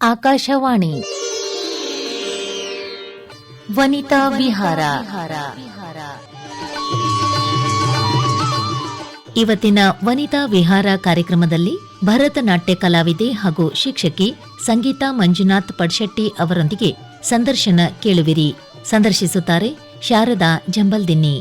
ಆಕಾಶವಾಣಿ. ವನಿತಾ ವಿಹಾರ. ಇವತ್ತಿನ ವನಿತಾ ವಿಹಾರ ಕಾರ್ಯಕ್ರಮದಲ್ಲಿ ಭರತನಾಟ್ಯ ಕಲಾವಿದೆ ಹಾಗೂ ಶಿಕ್ಷಕಿ ಸಂಗೀತಾ ಮಂಜುನಾಥ್ ಪಡ್ಶೆಟ್ಟಿ ಅವರೊಂದಿಗೆ ಸಂದರ್ಶನ ಕೇಳುವಿರಿ. ಸಂದರ್ಶಿಸುತ್ತಾರೆ ಶಾರದಾ ಜಂಬಲ್ದಿನ್ನಿ.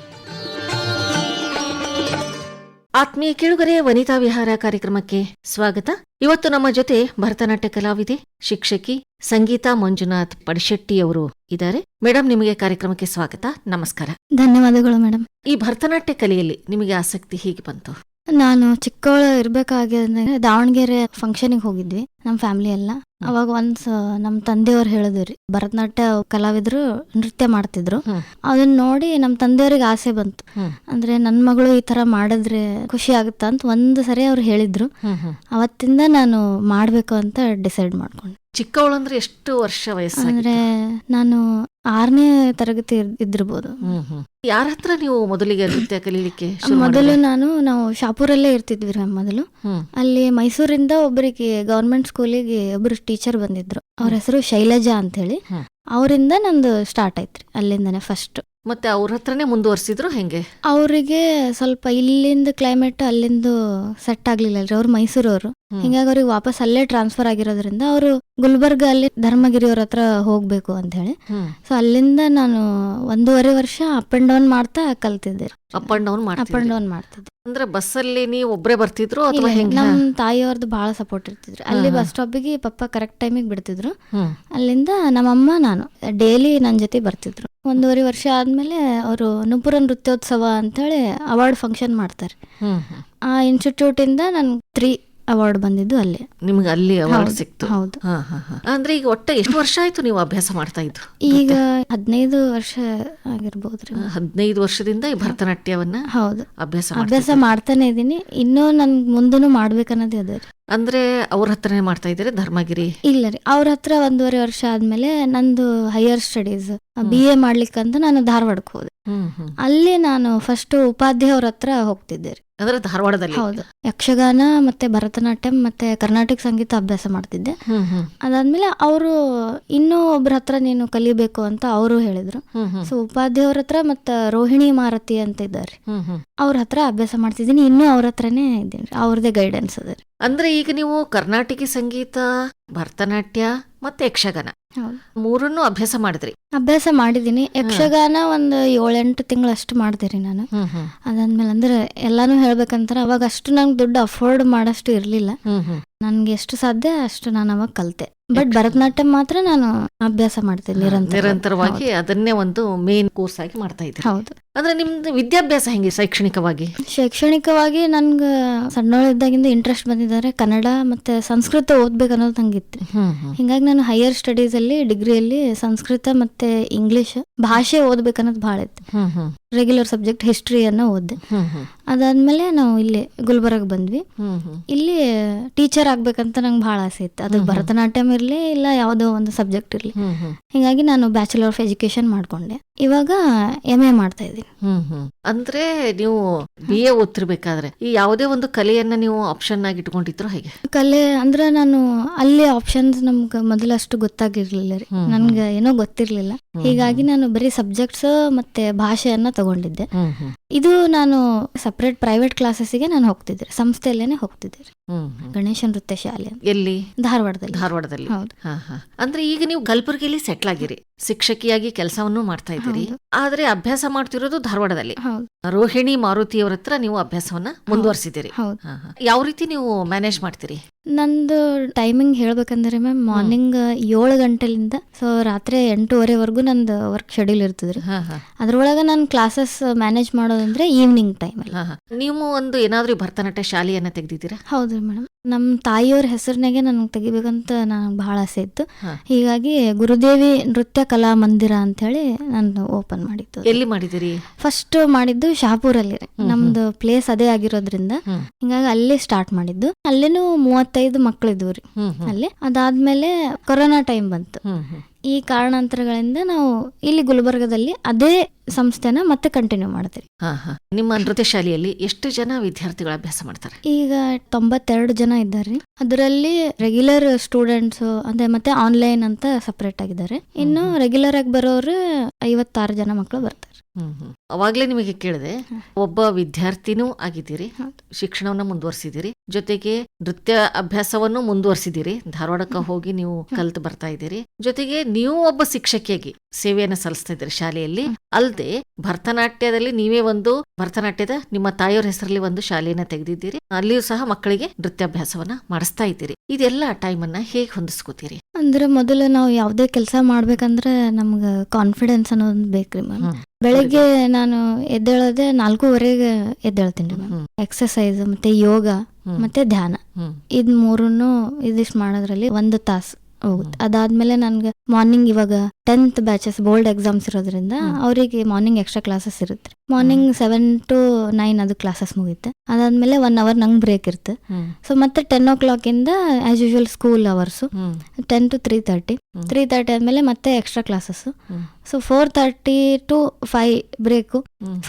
ಆತ್ಮೀಯ ಕೇಳುಗರೆ ವನಿತಾ ವಿಹಾರ ಕಾರ್ಯಕ್ರಮಕ್ಕೆ ಸ್ವಾಗತ. ಇವತ್ತು ನಮ್ಮ ಜೊತೆ ಭರತನಾಟ್ಯ ಕಲಾವಿದೆ ಶಿಕ್ಷಕಿ ಸಂಗೀತಾ ಮಂಜುನಾಥ್ ಪಡಿಶೆಟ್ಟಿ ಅವರು ಇದ್ದಾರೆ. ಮೇಡಮ್ ನಿಮಗೆ ಕಾರ್ಯಕ್ರಮಕ್ಕೆ ಸ್ವಾಗತ. ನಮಸ್ಕಾರ. ಧನ್ಯವಾದಗಳು ಮೇಡಮ್ ಈ ಭರತನಾಟ್ಯ ಕಲೆಯಲ್ಲಿ ನಿಮಗೆ ಆಸಕ್ತಿ ಹೇಗೆ ಬಂತು? ನಾನು ಚಿಕ್ಕವಳು ಇರ್ಬೇಕಾಗಿದ್ರೆ ದಾವಣಗೆರೆ ಫಂಕ್ಷನಿಗೆ ಹೋಗಿದ್ವಿ ನಮ್ಮ ಫ್ಯಾಮಿಲಿ ಎಲ್ಲ. ಅವಾಗ ಒಂದ್ಸ ನಮ್ಮ ತಂದೆಯವ್ರು ಹೇಳಿದ್ರಿ ಭರತನಾಟ್ಯ ಕಲಾವಿದ್ರು ನೃತ್ಯ ಮಾಡ್ತಿದ್ರು. ಅದನ್ನ ನೋಡಿ ನಮ್ಮ ತಂದೆಯವ್ರಿಗೆ ಆಸೆ ಬಂತು. ಅಂದ್ರೆ ನನ್ ಮಗಳು ಈ ತರ ಮಾಡಿದ್ರೆ ಖುಷಿ ಆಗುತ್ತಾ ಅಂತ ಒಂದ್ ಸರಿ ಅವ್ರು ಹೇಳಿದ್ರು. ಅವತ್ತಿಂದ ನಾನು ಮಾಡ್ಬೇಕು ಅಂತ ಡಿಸೈಡ್ ಮಾಡ್ಕೊಂಡೆ. ಚಿಕ್ಕವಳಂದ್ರೆ ಎಷ್ಟು ವರ್ಷ ವಯಸ್ಸು ಅಂದ್ರೆ ನಾನು ಆರನೇ ತರಗತಿ ಇದ್ದಿರ್ಬೋದು. ಯಾರ ಹತ್ರ ನೀವು ಮೊದಲಿಗೆ ನೃತ್ಯ ಕಲೀಲಿಕ್ಕೆ ಮೊದಲು ನಾನು ನಾವು ಶಾಪುರಲ್ಲೇ ಇರ್ತಿದ್ವಿ ಮ್ಯಾಮ್ ಮೊದಲು. ಅಲ್ಲಿ ಮೈಸೂರಿಂದ ಒಬ್ಬರಿಗೆ ಗೌರ್ಮೆಂಟ್ ಸ್ಕೂಲಿಗೆ ಒಬ್ರು ಟೀಚರ್ ಬಂದಿದ್ರು. ಅವ್ರ ಹೆಸರು ಶೈಲಜಾ ಅಂತ ಹೇಳಿ ಅವರಿಂದ ನಂದು ಸ್ಟಾರ್ಟ್ ಆಯ್ತ್ರಿ ಅಲ್ಲಿಂದನೇ ಫಸ್ಟ್ ಮತ್ತೆ ಅವ್ರ ಹತ್ರನೇ ಮುಂದುವರ್ಸಿದ್ರು ಹೆಂಗೆ? ಅವರಿಗೆ ಸ್ವಲ್ಪ ಇಲ್ಲಿಂದ ಕ್ಲೈಮೇಟ್ ಅಲ್ಲಿಂದ ಸೆಟ್ ಆಗ್ಲಿಲ್ಲ ರೀ ಅವ್ರು ಮೈಸೂರವರು. ಹಿಂಗಾಗಿ ಅವ್ರಿಗೆ ವಾಪಸ್ ಅಲ್ಲೇ ಟ್ರಾನ್ಸ್ಫರ್ ಆಗಿರೋದ್ರಿಂದ ಅವರು ಗುಲ್ಬರ್ಗ ಅಲ್ಲಿ ಧರ್ಮಗಿರಿ ಅವ್ರ ಹತ್ರ ಹೋಗ್ಬೇಕು ಅಂತ ಹೇಳಿ. ಸೊ ಅಲ್ಲಿಂದ ನಾನು ಒಂದೂವರೆ ವರ್ಷ ಅಪ್ ಅಂಡ್ ಡೌನ್ ಮಾಡ್ತಾ ಕಲ್ತಿದ್ದೆ. Up and down up and down ಮಾಡ್ತಿದ್ದೆ. ಅಂದ್ರೆ ಬಸ್ಸಲ್ಲಿ ನೀವು ಒಬ್ರೇ ಬರ್ತಿದ್ರು ಅಥವಾ ಇಲ್ಲ, ಹೆಂಗೆ? ನಮ್ ತಾಯಿಯವ್ರದ್ದು ಬಹಳ ಸಪೋರ್ಟ್ ಇರ್ತಿದ್ರು. ಅಲ್ಲಿ. ಬಸ್ ಸ್ಟಾಪಿಗೆ ಪಪ್ಪ ಕರೆಕ್ಟ್ ಟೈಮಿಗೆ ಬಿಡ್ತಿದ್ರು. ಅಲ್ಲಿಂದ ನಮ್ಮಮ್ಮ ನಾನು ಡೈಲಿ ನನ್ನ ಜೊತೆ ಬರ್ತಿದ್ರು. ಒಂದೂವರೆ ವರ್ಷ ಆದಮೇಲೆ ಅವರು ನುಪುರ ನೃತ್ಯೋತ್ಸವ ಅಂತೇಳಿ ಅವಾರ್ಡ್ ಫಂಕ್ಷನ್ ಮಾಡ್ತಾರೆ. ಆ ಇನ್ಸ್ಟಿಟ್ಯೂಟ್ ಇಂದ ನನ್ ತ್ರೀ ಅವಾರ್ಡ್ ಬಂದಿದ್ದು ಅಲ್ಲಿ. ನಿಮ್ಗೆ ಅಲ್ಲಿ ಅವಾರ್ಡ್ ಸಿಕ್ತು. ಹೌದು. ಹಾ, ಹಾ, ಹಾ. ಅಂದ್ರೆ ಈಗ ಒಟ್ಟು ಎಷ್ಟು ವರ್ಷ ಆಯ್ತು ನೀವು ಅಭ್ಯಾಸ ಮಾಡ್ತಾ ಇದ್ದು? ಈಗ ಹದಿನೈದು ವರ್ಷ ಆಗಿರ್ಬೋದ್ರಿ ಹದಿನೈದು ವರ್ಷದಿಂದ ಈ ಭರತನಾಟ್ಯವನ್ನ ಹೌದು. ಅಭ್ಯಾಸ ಅಭ್ಯಾಸ ಮಾಡ್ತಾನೆ ಇದ್ದೀನಿ. ಇನ್ನೂ ನನ್ ಮುಂದೂ ಮಾಡ್ಬೇಕನ್ನೋದೇ ಅದೇ ಅಂದ್ರೆ ಅವ್ರ ಹತ್ರನೇ ಮಾಡ್ತಾ ಇದ್ದೀರಿ ಧರ್ಮಗಿರಿ? ಇಲ್ಲ ರೀ ಅವ್ರ ಹತ್ರ ಒಂದೂವರೆ ವರ್ಷ ಆದ್ಮೇಲೆ ನಂದು ಹೈಯರ್ ಸ್ಟಡೀಸ್ ಬಿ ಎ ಮಾಡ್ಲಿಕ್ಕಂತ ನಾನು ಧಾರವಾಡಕ್ಕೆ ಹೋದೆ. ಅಲ್ಲಿ ನಾನು ಫಸ್ಟ್ ಉಪಾಧ್ಯಾಯ ಅವ್ರ ಹತ್ರ ಹೋಗ್ತಿದ್ದೆ ರೀ. ಅಂದ್ರೆ ಧಾರವಾಡದಲ್ಲಿ? ಹೌದು. ಯಕ್ಷಗಾನ ಮತ್ತೆ ಭರತನಾಟ್ಯಂ ಮತ್ತೆ ಕರ್ನಾಟಕ ಸಂಗೀತ ಅಭ್ಯಾಸ ಮಾಡ್ತಿದ್ದೆ. ಅದಾದ್ಮೇಲೆ ಅವರು ಇನ್ನೂ ಒಬ್ರ ಹತ್ರ ನೀನು ಕಲಿಬೇಕು ಅಂತ ಅವರು ಹೇಳಿದ್ರು. ಸೊ ಉಪಾಧ್ಯಾಯ ಅವ್ರ ಹತ್ರ ಮತ್ತೆ ರೋಹಿಣಿ ಮಾರತಿ ಅಂತ ಇದ್ದಾರೆ. ಅವ್ರ ಹತ್ರ ಅಭ್ಯಾಸ ಮಾಡ್ತಿದ್ದೀನಿ ಇನ್ನೂ ಅವ್ರ ಹತ್ರನೇ ಇದ್ದೀನಿ ಅವ್ರದೇ ಗೈಡೆನ್ಸ್ ಅದ ರೀ. ಅಂದ್ರೆ ಈಗ ನೀವು ಕರ್ನಾಟಕಿ ಸಂಗೀತ ಭರತನಾಟ್ಯ ಮತ್ತೆ ಯಕ್ಷಗಾನ ಹೌದು. ಮೂರನ್ನು ಅಭ್ಯಾಸ ಮಾಡಿದ್ರಿ? ಅಭ್ಯಾಸ ಮಾಡಿದೀನಿ ಯಕ್ಷಗಾನ ಒಂದು ಏಳೆಂಟು ತಿಂಗಳು ಅಷ್ಟು ರೀ ನಾನು. ಅದಾದ್ಮೇಲೆ ಅಂದ್ರೆ ಎಲ್ಲಾನು ಹೇಳ್ಬೇಕಂತಾರೆ ಅವಾಗ ಅಷ್ಟು ನಂಗೆ ದುಡ್ಡು ಅಫೋರ್ಡ್ ಮಾಡಷ್ಟು ಇರ್ಲಿಲ್ಲ. ನನ್ಗೆ ಎಷ್ಟು ಸಾಧ್ಯ ಅಷ್ಟು ನಾನು ಅವಾಗ ಕಲಿತೆ. ಬಟ್ ಭರತನಾಟ್ಯಂ ಮಾತ್ರ ನಾನು ಅಭ್ಯಾಸ ಮಾಡ್ತೇನೆ ನಿರಂತರ ನಿರಂತರವಾಗಿ. ಅದನ್ನೇ ಒಂದು ಮೇನ್ ಕೋರ್ಸ್ ಆಗಿ ಮಾಡ್ತಾ ಇದ್ದೀರಿ. ಹೌದು. ಅಂದ್ರೆ ನಿಮ್ದು ವಿದ್ಯಾಭ್ಯಾಸ ಹೆಂಗೆ ಶೈಕ್ಷಣಿಕವಾಗಿ? ಶೈಕ್ಷಣಿಕವಾಗಿ ನನ್ಗೆ ಸಣ್ಣವಳಿದ್ದಾಗಿಂದ ಇಂಟ್ರೆಸ್ಟ್ ಬಂದಿದ್ದಾರೆ ಕನ್ನಡ ಮತ್ತೆ ಸಂಸ್ಕೃತ ಓದ್ಬೇಕು ಅನ್ನೋದು ನಂಗಿತ್ತು ಹಿಂಗಾಗಿ ನಾನು ಹೈಯರ್ ಸ್ಟಡೀಸ್ ಅಲ್ಲಿ ಡಿಗ್ರಿಯಲ್ಲಿ ಸಂಸ್ಕೃತ ಮತ್ತೆ ಇಂಗ್ಲಿಷ್ ಭಾಷೆ ಓದ್ಬೇಕನ್ನೋದು ಬಹಳ ಇತ್ತು. ರೆಗ್ಯುಲರ್ ಸಬ್ಜೆಕ್ಟ್ ಹಿಸ್ಟ್ರಿಯನ್ನು ಓದ್ದೆ. ಅದಾದ್ಮೇಲೆ ನಾವು ಇಲ್ಲಿ ಗುಲ್ಬರ್ಗ ಬಂದ್ವಿ. ಇಲ್ಲಿ ಟೀಚರ್ ಆಗ್ಬೇಕಂತ ನಂಗೆ ಭಾಳ ಆಸೆ ಇತ್ತು. ಅದು ಭರತನಾಟ್ಯಂ ಇರಲಿ ಇಲ್ಲ ಯಾವುದೋ ಒಂದು ಸಬ್ಜೆಕ್ಟ್ ಇರಲಿ. ಹಿಂಗಾಗಿ ನಾನು ಬ್ಯಾಚುಲರ್ ಆಫ್ ಎಜುಕೇಶನ್ ಮಾಡ್ಕೊಂಡೆ. ಇವಾಗ ಎಂ ಎ ಮಾಡ್ತಾ ಇದ್ದೀನಿ. ಹ್ಮ್ ಹ್ಮ್. ಅಂದ್ರೆ ನೀವು ಬಿ ಎ ಓದ್ತಿರ್ಬೇಕಾದ್ರೆ ಈ ಯಾವುದೇ ಒಂದು ಕಲೆಯನ್ನ ನೀವು ಆಪ್ಷನ್ ಆಗಿ ಇಟ್ಕೊಂಡಿದ್ರು ಹೇಗೆ? ಕಲೆ ಅಂದ್ರೆ ನಾನು ಅಲ್ಲಿ ಆಪ್ಷನ್ಸ್ ನಮ್ಗೆ ಮೊದಲಷ್ಟು ಗೊತ್ತಾಗಿರ್ಲಿಲ್ಲ ರೀ. ಹ್ಮ್. ನನ್ಗೆ ಏನೋ ಗೊತ್ತಿರ್ಲಿಲ್ಲ. ಹೀಗಾಗಿ ನಾನು ಬರೀ ಸಬ್ಜೆಕ್ಟ್ಸ್ ಮತ್ತೆ ಭಾಷೆಯನ್ನ ತಗೊಂಡಿದ್ದೆ. ಹ್ಮ್ ಹ್ಮ್. ಇದು ನಾನು ಸಪ್ರೇಟ್ ಪ್ರೈವೇಟ್ ಕ್ಲಾಸಸ್ಗೆ ನಾನು ಹೋಗ್ತಿದ್ದೆ ಸಂಸ್ಥೆಯಲ್ಲೇನೆ ಹೋಗ್ತಿದ್ದೆ ರೀ. ಹ್ಮ್ ಹ್ಮ್. ಗಣೇಶ ನೃತ್ಯ ಶಾಲೆ ಅಂತ. ಎಲ್ಲಿ? ಧಾರವಾಡದಲ್ಲಿ. ಧಾರವಾಡದಲ್ಲಿ. ಹೌದು. ಹಾ ಹಾ. ಅಂದ್ರೆ ಈಗ ನೀವು ಕಲಬುರಗಿಯಲ್ಲಿ ಸೆಟ್ಲ್ ಆಗಿರಿ. ಶಿಕ್ಷಕಿಯಾಗಿ ಕೆಲಸವನ್ನು ಮಾಡ್ತಾ ಇದ್ದೀರಿ. ಆದ್ರೆ ಅಭ್ಯಾಸ ಮಾಡ್ತಿರೋದು ಧಾರವಾಡದಲ್ಲಿ. ರೋಹಿಣಿ ಮಾರುತಿಯವರ ಹತ್ರ ನೀವು ಅಭ್ಯಾಸವನ್ನ ಮುಂದುವರಿಸಿದ್ದೀರಿ. ಯಾವ ರೀತಿ ನೀವು ಮ್ಯಾನೇಜ್ ಮಾಡ್ತೀರಿ? ನಂದು ಟೈಮಿಂಗ್ ಹೇಳ್ಬೇಕಂದ್ರೆ ಮ್ಯಾಮ್ ಮಾರ್ನಿಂಗ್ ಏಳು ಗಂಟೆಲಿಂದ ಸೊ ರಾತ್ರಿ ಎಂಟೂವರೆವರೆಗೂ ನಂದು ವರ್ಕ್ ಶೆಡ್ಯೂಲ್ ಇರ್ತದ್ರಿ ಅದ್ರೊಳಗೆ ನಾನು ಕ್ಲಾಸಸ್ ಮ್ಯಾನೇಜ್ ಮಾಡೋದಂದ್ರೆ ಈವ್ನಿಂಗ್ ಟೈಮ್. ನೀವು ಒಂದು ಏನಾದ್ರೂ ಭರತನಾಟ್ಯ ಶಾಲೆಯನ್ನ ತೆಗೆದಿದ್ದೀರಾ? ಹೌದ್ರಿ ಮೇಡಮ್ ನಮ್ಮ ತಾಯಿಯವ್ರ ಹೆಸರಿನಾಗೆ ನನಗೆ ತೆಗಿಬೇಕಂತ ನನಗೆ ಬಹಳ ಆಸೆ ಇತ್ತು. ಹೀಗಾಗಿ ಗುರುದೇವಿ ನೃತ್ಯ ಕಲಾ ಮಂದಿರ ಅಂತ ಹೇಳಿ ನಾನು ಓಪನ್ ಮಾಡಿದ್ದು. ಎಲ್ಲಿ ಮಾಡಿದಿರಿ ಫಸ್ಟ್ ಮಾಡಿದ್ದು ಶಾಪೂರಲ್ಲಿ ನಮ್ದು ಪ್ಲೇಸ್ ಅದೇ ಆಗಿರೋದ್ರಿಂದ. ಹಿಂಗಾಗಿ ಅಲ್ಲೇ ಸ್ಟಾರ್ಟ್ ಮಾಡಿದ್ದು. ಅಲ್ಲೇನು ಮೂವತ್ತೈದು ಮಕ್ಳಿದ್ವು ರೀ. ಅಲ್ಲಿ. ಅದಾದ್ಮೇಲೆ ಕೊರೋನಾ ಟೈಮ್ ಬಂತು. ಈ ಕಾರಣಾಂತರಗಳಿಂದ ನಾವು ಇಲ್ಲಿ ಗುಲ್ಬರ್ಗದಲ್ಲಿ ಅದೇ ಸಂಸ್ಥೆನ ಮತ್ತೆ ಕಂಟಿನ್ಯೂ ಮಾಡ್ತೀವಿ. ಹಾ ಹಾ. ನಿಮ್ಮ ನೃತ್ಯ ಶಾಲೆಯಲ್ಲಿ ಎಷ್ಟು ಜನ ವಿದ್ಯಾರ್ಥಿಗಳು ಅಭ್ಯಾಸ ಮಾಡ್ತಾರೆ? ಈಗ ತೊಂಬತ್ತೆರಡು ಜನ ಇದ್ದಾರೆ. ಅದರಲ್ಲಿ ರೆಗ್ಯುಲರ್ ಸ್ಟೂಡೆಂಟ್ಸ್ ಅಂದ್ರೆ ಮತ್ತೆ ಆನ್ಲೈನ್ ಅಂತ ಸಪರೇಟ್ ಆಗಿದ್ದಾರೆ. ಇನ್ನು ರೆಗ್ಯುಲರ್ ಆಗಿ ಬರೋರು ಐವತ್ತಾರು ಜನ ಮಕ್ಕಳು ಬರ್ತಾರೆ. ಅವಾಗ್ಲೇ ನಿಮಗೆ ಕೇಳಿದೆ ಒಬ್ಬ ವಿದ್ಯಾರ್ಥಿನೂ ಆಗಿದ್ದೀರಿ. ಶಿಕ್ಷಣವನ್ನ ಮುಂದುವರಿಸಿದಿರಿ ಜೊತೆಗೆ ನೃತ್ಯ ಅಭ್ಯಾಸವನ್ನು ಮುಂದುವರಿಸಿದಿರಿ ಧಾರವಾಡಕ್ಕೆ ಹೋಗಿ ನೀವು ಕಲ್ತು ಬರ್ತಾ ಇದ್ದೀರಿ ಜೊತೆಗೆ ನೀವು ಒಬ್ಬ ಶಿಕ್ಷಕಿಯಾಗಿ ಸೇವೆಯನ್ನು ಸಲ್ಲಿಸ್ತಾ ಇದ್ದೀರಿ ಶಾಲೆಯಲ್ಲಿ. ಅಲ್ಲದೆ ಭರತನಾಟ್ಯದಲ್ಲಿ ನೀವೇ ಒಂದು ಭರತನಾಟ್ಯದ ನಿಮ್ಮ ತಾಯಿಯವ್ರ ಹೆಸರಲ್ಲಿ ಒಂದು ಶಾಲೆಯನ್ನ ತೆಗೆದಿದ್ದೀರಿ ಅಲ್ಲಿಯೂ ಸಹ ಮಕ್ಕಳಿಗೆ ನೃತ್ಯಾಭ್ಯಾಸವನ್ನ ಮಾಡಿಸ್ತಾ ಇದ್ದೀರಿ. ಇದೆಲ್ಲ ಅನ್ನ ಹೇಗೆ ಹೊಂದಿಸ್ಕೋತೀರಿ? ಅಂದ್ರೆ ಮೊದಲು ನಾವು ಯಾವುದೇ ಕೆಲಸ ಮಾಡ್ಬೇಕಂದ್ರೆ ನಮ್ಗೆ ಕಾನ್ಫಿಡೆನ್ಸ್ ಅನ್ನೋದು ಬೇಕ್ರಿ ಮ್ಯಾಮ್. ಬೆಳಗ್ಗೆ ನಾನು ಎದ್ದೇಳದೆ ನಾಲ್ಕೂವರೆಗೆ ಎದ್ದೇಳ್ತೀನಿ ಮ್ಯಾಮ್ ಹ್ಮ್. ಎಕ್ಸಸೈಸ್ ಮತ್ತೆ ಯೋಗ. ಮತ್ತೆ ಧ್ಯಾನ. ಇದ್ ಮೂರನ್ನು ಇದಿಷ್ಟು ಮಾಡೋದ್ರಲ್ಲಿ ಒಂದು ತಾಸು ಹೋಗುತ್ತೆ ಅದಾದ್ಮೇಲೆ ನನ್ಗೆ ಮಾರ್ನಿಂಗ್ ಇವಾಗ ಟೆಂತ್ ಬ್ಯಾಚಸ್ ಬೋರ್ಡ್ ಎಕ್ಸಾಮ್ಸ್ ಇರೋದ್ರಿಂದ ಅವರಿಗೆ ಮಾರ್ನಿಂಗ್ ಎಕ್ಸ್ಟ್ರಾ ಕ್ಲಾಸಸ್ ಇರುತ್ತೆ. ಮಾರ್ನಿಂಗ್ ಸೆವೆನ್ ಟು ನೈನ್ ಅದು ಕ್ಲಾಸಸ್ ಮುಗಿಯುತ್ತೆ. ಅದಾದ್ಮೇಲೆ ಒನ್ ಅವರ್ ನಂಗೆ ಬ್ರೇಕ್ ಇರುತ್ತೆ. ಸೊ ಮತ್ತೆ ಟೆನ್ ಓ ಕ್ಲಾಕ್ ಇಂದ as usual school hours. Ten to three thirty. Three thirty ಆದ್ಮೇಲೆ ಮತ್ತೆ extra classes. So four thirty to five break.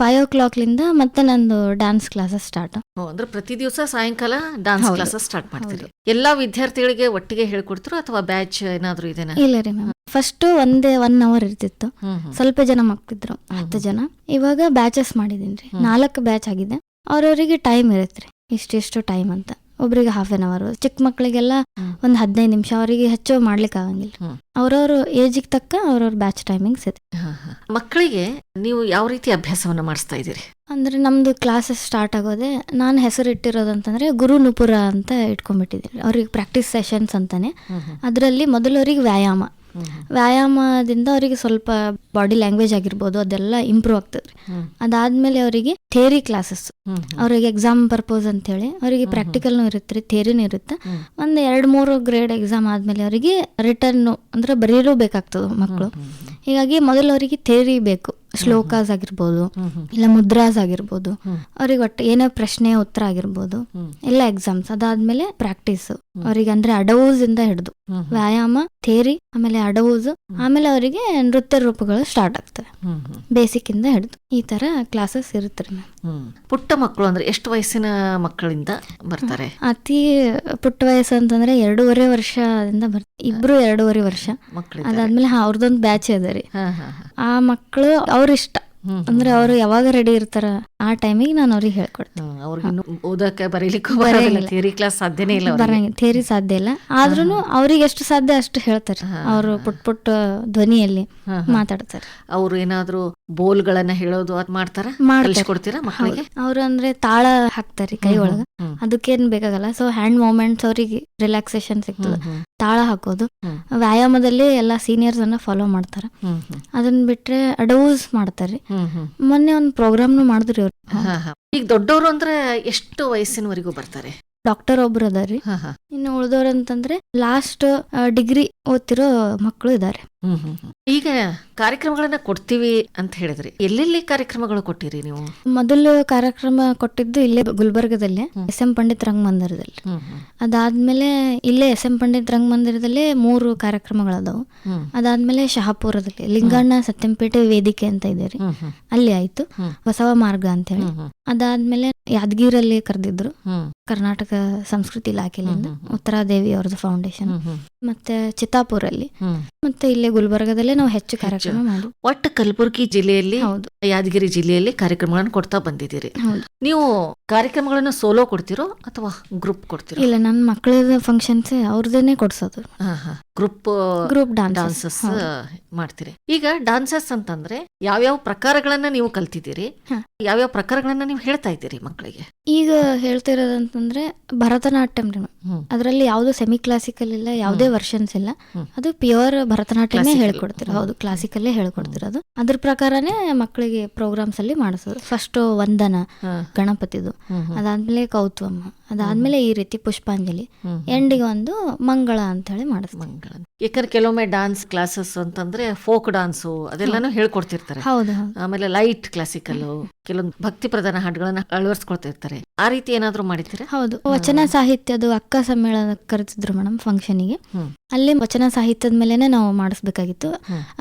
Five ಓ ಕ್ಲಾಕ್ಲಿಂದ ಮತ್ತೆ ನಂದು ಡ್ಯಾನ್ಸ್ ಕ್ಲಾಸಸ್ ಸ್ಟಾರ್ಟ್ ಅಂದ್ರೆ ಪ್ರತಿ ದಿವಸ ಸಾಯಂಕಾಲ ಡಾನ್ಸ್. ಕ್ಲಾಸಸ್ ಸ್ಟಾರ್ಟ್ ಮಾಡ್ತೀರಿ. ಎಲ್ಲಾ ವಿದ್ಯಾರ್ಥಿಗಳಿಗೆ ಒಟ್ಟಿಗೆ ಹೇಳ್ಕೊಡ್ತಿರೋ ಅಥವಾ ಬ್ಯಾಚ್ ಏನಾದ್ರು ಇದೆನಾ? ಇಲ್ಲ ರೀ ಮ್ಯಾಮ್. ಫಸ್ಟ್ ಒಂದೇ ಒನ್ ಅವರ್ ಇರ್ತಿತ್ತು. ಸ್ವಲ್ಪ ಜನ ಮಕ್ಕಿದ್ರು ಹತ್ತು ಜನ. ಇವಾಗ ಬ್ಯಾಚಸ್ ಮಾಡಿದೀನಿ ರೀ. ನಾಲ್ಕು ಬ್ಯಾಚ್ ಆಗಿದೆ. ಅವ್ರವ್ರಿಗೆ ಟೈಮ್ ಇರುತ್ತೆ ರೀ. ಇಷ್ಟಿಷ್ಟು ಟೈಮ್ ಅಂತ. ಒಬ್ರಿಗೆ ಹಾಫ್ ಆನ್ ಅವರ್ ಚಿಕ್ಕ ಮಕ್ಕಳಿಗೆಲ್ಲ ಹ್ಮ್. ಒಂದ್ ಹದಿನೈದು ನಿಮಿಷ ಅವರಿಗೆ ಹೆಚ್ಚು ಮಾಡ್ಲಿಕ್ಕೆ ಆಗಂಗಿಲ್ಲ. ಅವ್ರವ್ರ ಏಜಿಗೆ ತಕ್ಕ ಅವ್ರವ್ರ ಬ್ಯಾಚ್ ಟೈಮಿಂಗ್ಸ್ ಇದೆ. ಮಕ್ಕಳಿಗೆ ನೀವು ಯಾವ ರೀತಿ ಅಭ್ಯಾಸವನ್ನು ಮಾಡಿಸ್ತಾ ಇದ್ದೀರಿ ಅಂದ್ರೆ ನಮ್ದು ಕ್ಲಾಸಸ್ ಸ್ಟಾರ್ಟ್ ಆಗೋದೆ ನಾನು ಹೆಸರು ಇಟ್ಟಿರೋದಂತಂದ್ರೆ ಗುರು ನುಪುರ ಅಂತ ಇಟ್ಕೊಂಡ್ಬಿಟ್ಟಿದ್ದೀನಿ ಅವ್ರಿಗೆ ಪ್ರಾಕ್ಟೀಸ್ ಸೆಷನ್ಸ್ ಅಂತಾನೆ. ಅದರಲ್ಲಿ ಮೊದಲು ಅವ್ರಿಗೆ ವ್ಯಾಯಾಮ. ವ್ಯಾಯಾಮದಿಂದ ಅವರಿಗೆ ಸ್ವಲ್ಪ ಬಾಡಿ ಲ್ಯಾಂಗ್ವೇಜ್ ಆಗಿರ್ಬೋದು ಅದೆಲ್ಲ ಇಂಪ್ರೂವ್ ಆಗ್ತದ್ರಿ ಅದಾದ್ಮೇಲೆ ಅವರಿಗೆ ಥೇರಿ ಕ್ಲಾಸಸ್ ಅವರಿಗೆ. ಅವ್ರಿಗೆ ಎಕ್ಸಾಮ್ ಪರ್ಪೋಸ್ ಅಂತೇಳಿ ಅವರಿಗೆ ಹ್ಮ್. ಪ್ರಾಕ್ಟಿಕಲ್ನು ಇರುತ್ತೆ ರೀ ಥೇರಿನೂ ಇರುತ್ತೆ. ಒಂದು ಎರಡು ಮೂರು ಗ್ರೇಡ್ ಎಕ್ಸಾಮ್ ಆದ್ಮೇಲೆ ಅವರಿಗೆ ರಿಟರ್ನ್ ಅಂದ್ರೆ ಬರೀಲೂ ಬೇಕಾಗ್ತದೆ ಮಕ್ಕಳು. ಹೀಗಾಗಿ ಮೊದಲು ಅವರಿಗೆ ಥೇರಿ ಬೇಕು ಶ್ಲೋಕಾಸ್ ಆಗಿರ್ಬೋದು. ಇಲ್ಲ ಮುದ್ರಾಸ್ ಆಗಿರ್ಬೋದು. ಅವ್ರಿಗೆ ಒಟ್ಟು ಏನೇ ಪ್ರಶ್ನೆ ಉತ್ತರ ಆಗಿರ್ಬೋದು. ಎಲ್ಲ ಎಕ್ಸಾಮ್ಸ್ ಅದಾದ್ಮೇಲೆ ಪ್ರಾಕ್ಟೀಸ್ ಅವರಿಗೆ ಅಂದ್ರೆ ಅಡವೂಸ್ ಇಂದ ಹಿಡಿದು. ವ್ಯಾಯಾಮ ಥೇರಿ ಆಮೇಲೆ ಅಡವೂಸ್ ಆಮೇಲೆ ಅವರಿಗೆ ನೃತ್ಯ ರೂಪಗಳು ಸ್ಟಾರ್ಟ್ ಆಗ್ತವೆ. ಬೇಸಿಕ್ ಇಂದ ಹಿಡಿದು. ಈ ತರ ಕ್ಲಾಸಸ್ ಇರುತ್ತೆ ಮ್ಯಾಮ್. ಪುಟ್ಟ ಮಕ್ಕಳು ಅಂದ್ರೆ ಎಷ್ಟು ವಯಸ್ಸಿನ ಮಕ್ಕಳಿಂದ ಬರ್ತಾರೆ? ಅತಿ ಪುಟ್ಟ ವಯಸ್ಸು ಅಂತಂದ್ರೆ ಎರಡೂವರೆ ವರ್ಷದಿಂದ ಬರ್ತಾರೆ ಇಬ್ರು ಎರಡೂವರೆ ವರ್ಷ. ಅದಾದ್ಮೇಲೆ ಅವ್ರದೊಂದು ಬ್ಯಾಚ್ ಇದೆ ರೀ. ಆ ಮಕ್ಕಳು ಅವ್ರ ಇಷ್ಟ ಹ್ಮ್ ಹ್ಮ್. ಅಂದ್ರೆ ಅವರು ಯಾವಾಗ ರೆಡಿ ಇರ್ತಾರ ಆ ಟೈಮಿಗೆ ನಾನು ಅವ್ರಿಗೆ ಹೇಳ್ಕೊಡ್ತೀನಿ. ಅವ್ರಿಗೆ ಓದಕ್ಕೆ ಬರೀಲಿಕ್ಕೂ. ಬರೋದಿಲ್ಲ ಥಿಯರಿ ಕ್ಲಾಸ್ ಸಾಧ್ಯನೇ ಇಲ್ಲ. ಬರಂಗ ಸಾಧ್ಯ ಇಲ್ಲ. ಆದ್ರೂ ಅವ್ರಿಗೆ ಎಷ್ಟು ಸಾಧ್ಯ ಅಷ್ಟು ಹೇಳ್ತಾರೆ. ಅವರು ಪುಟ್ ಪುಟ್ ಧ್ವನಿಯಲ್ಲಿ. ಮಾತಾಡ್ತಾರೆ. ಅವ್ರು ಏನಾದ್ರು ಬೋಲ್ಗಳನ್ನ ಹೇಳೋದು ಅದ್ ಮಾಡ್ತಾರ? ಮಾಡ್ತಾರೆ. ಕಲಿಸ್ಕೊಡ್ತೀರಾ ಮಕ್ಕಳಿಗೆ ಅವ್ರು ಅಂದ್ರೆ ತಾಳ ಹಾಕ್ತಾರೆ ಕೈ ಒಳಗ. ಅದಕ್ಕೇನ್ ಬೇಕಾಗಲ್ಲ. ಸೊ ಹ್ಯಾಂಡ್ ಮೂಮೆಂಟ್ಸ್ ಅವರಿಗೆ ರಿಲ್ಯಾಕ್ಸೇಷನ್ ಸಿಗ್ತದೆ. ತಾಳ ಹಾಕೋದು. ವ್ಯಾಯಾಮದಲ್ಲಿ ಎಲ್ಲಾ ಸೀನಿಯರ್ಸ್ ಅನ್ನ ಫಾಲೋ ಮಾಡ್ತಾರ. ಅದನ್ನ ಬಿಟ್ರೆ ಅಡೌಸ್ ಹ್ಮ್. ಮೊನ್ನೆ ಒಂದು ಪ್ರೋಗ್ರಾಮ್ನು ಮಾಡಿದ್ರಿ ಅವ್ರು. ಈಗ ದೊಡ್ಡವರು ಅಂದ್ರೆ ಎಷ್ಟು ವಯಸ್ಸಿನವರೆಗೂ ಬರ್ತಾರೆ ಡಾಕ್ಟರ್ ಒಬ್ರು ಅದಾರಿ. ಇನ್ನು ಉಳಿದವ್ರಂತಂದ್ರೆ ಲಾಸ್ಟ್ ಡಿಗ್ರಿ ಓದ್ತಿರೋ ಮಕ್ಕಳು ಇದಾರೆ. ಈಗ ಕಾರ್ಯಕ್ರಮಗಳನ್ನ ಕೊಡ್ತೀವಿ ಅಂತ ಹೇಳಿದ್ರಿ. ಎಲ್ಲೆಲ್ಲಿ ಕಾರ್ಯಕ್ರಮಗಳು ಕೊಟ್ಟಿರಿ ನೀವು? ಮೊದಲು ಕಾರ್ಯಕ್ರಮ ಕೊಟ್ಟಿದ್ದು ಇಲ್ಲೇ ಗುಲ್ಬರ್ಗದಲ್ಲೇ. ಎಸ್ ಎಂ ಪಂಡಿತ್ ರಂಗ ಮಂದಿರದಲ್ಲಿ ಅದಾದ್ಮೇಲೆ ಇಲ್ಲೇ ಎಸ್ ಎಂ ಪಂಡಿತ್ ರಂಗಮಂದಿರದಲ್ಲೇ ಮೂರು ಕಾರ್ಯಕ್ರಮಗಳದಾವು. ಅದಾದ್ಮೇಲೆ ಶಹಾಪುರದಲ್ಲಿ ಲಿಂಗಣ್ಣ ಸತ್ಯಂಪೇಟೆ ವೇದಿಕೆ ಅಂತ ಇದೆ ರೀ. ಅಲ್ಲಿ ಆಯ್ತು. ಬಸವ ಮಾರ್ಗ ಅಂತ ಹೇಳಿ ಅದಾದ್ಮೇಲೆ ಯಾದಗಿರಲ್ಲಿ ಕರೆದಿದ್ರು. ಕರ್ನಾಟಕ ಸಂಸ್ಕೃತಿ ಇಲಾಖೆಯಿಂದ. ಉತ್ತರಾದೇವಿ ಅವ್ರದ್ದು ಫೌಂಡೇಶನ್. ಮತ್ತೆ ಚಿತ್ತಾಪುರಲ್ಲಿ. ಮತ್ತೆ ಇಲ್ಲೇ ಗುಲ್ಬರ್ಗದಲ್ಲೇ ನಾವು ಹೆಚ್ಚು ಕಾರ್ಯಕ್ರಮ ಮಾಡಿ. ಒಟ್ಟು ಕಲಬುರಗಿ ಜಿಲ್ಲೆಯಲ್ಲಿ ಹೌದು. ಯಾದಗಿರಿ ಜಿಲ್ಲೆಯಲ್ಲಿ ಕಾರ್ಯಕ್ರಮಗಳನ್ನು ಕೊಡ್ತಾ ಬಂದಿದ್ದೀರಿ. ನೀವು ಕಾರ್ಯಕ್ರಮಗಳನ್ನು ಸೋಲೋ ಕೊಡ್ತಿರೋ ಅಥವಾ ಗ್ರೂಪ್ ಕೊಡ್ತಿರೋ? ಇಲ್ಲ ನನ್ನ ಮಕ್ಕಳದ ಫಂಕ್ಷನ್ಸ್ ಅವ್ರದೇನೆ ಕೊಡ್ಸೋದು. ಗ್ರೂಪ್ ಗ್ರೂಪ್ ಡಾನ್ಸಸ್ ಮಾಡ್ತೀರಿ. ಈಗ ಡಾನ್ಸಸ್ ಅಂತಂದ್ರೆ ಯಾವ್ಯಾವ ಪ್ರಕಾರಗಳನ್ನ ನೀವು ಕಲ್ತಿದ್ದೀರಿ. ಯಾವ್ಯಾವ ಪ್ರಕಾರಗಳನ್ನ ನೀವು ಹೇಳ್ತಾ ಇದ್ದೀರಿ ಮಕ್ಕಳಿಗೆ ಈಗ ಹೇಳ್ತಿರೋದಂತಂದ್ರೆ ಭರತನಾಟ್ಯಂ. ಅದರಲ್ಲಿ ಯಾವುದು ಸೆಮಿ ಕ್ಲಾಸಿಕಲ್ ಇಲ್ಲ ಯಾವುದೇ ವರ್ಷನ್ಸ್ ಇಲ್ಲ. ಅದು ಪ್ಯೂರ್ ಭರತನಾಟ್ಯನೇ ಹೇಳ್ಕೊಡ್ತಿರೋ. ಹೌದು ಕ್ಲಾಸಿಕಲ್ಲೇ ಹೇಳ್ಕೊಡ್ತಿರೋದು. ಅದ್ರ ಪ್ರಕಾರನೇ ಮಕ್ಕಳಿಗೆ ಪ್ರೋಗ್ರಾಮ್ಸ್ ಅಲ್ಲಿ ಮಾಡಿಸೋದು. ಫಸ್ಟ್ ವಂದನ. ಗಣಪತಿದು. ಅದಾದ್ಮೇಲೆ ಕೌತ್ವಮ್ಮ ಅದಾದ್ಮೇಲೆ ಈ ರೀತಿ ಪುಷ್ಪಾಂಜಲಿ ಎಂಡಿಗೆ ಒಂದು ಮಂಗಳ ಅಂತ ಹೇಳಿ ಮಾಡಿಸ್ತೀವಿ. ಮಂಗಳ. ಯಾಕಂದ್ರೆ ಕೆಲವೊಮ್ಮೆ ಡಾನ್ಸ್ ಕ್ಲಾಸಸ್ ಅಂತಂದ್ರೆ ಫೋಕ್ ಡಾನ್ಸು ಅದೆಲ್ಲಾನು ಹೇಳ್ಕೊಡ್ತಿರ್ತಾರೆ. ಹೌದು ಆಮೇಲೆ ಲೈಟ್ ಕ್ಲಾಸಿಕಲ್ ಕೆಲವೊಂದು ಭಕ್ತಿ ಪ್ರಧಾನ ಹಾಡುಗಳನ್ನ ಅಳವಡಿಸ್ಕೊಳ್ತಿರ್ತಾರೆ. ಆ ರೀತಿ ಏನಾದ್ರು ಮಾಡಿದ್ರೆ ಹೌದು. ವಚನ ಸಾಹಿತ್ಯದ ಅಕ್ಕ ಸಮ್ಮೇಳನ ಕರೆತಿದ್ರು ಮೇಡಮ್ ಫಂಕ್ಷನಿಗೆ. ಅಲ್ಲಿ ವಚನ ಸಾಹಿತ್ಯದ ಮೇಲೆನೆ ನಾವು ಮಾಡಿಸ್ಬೇಕಾಗಿತ್ತು.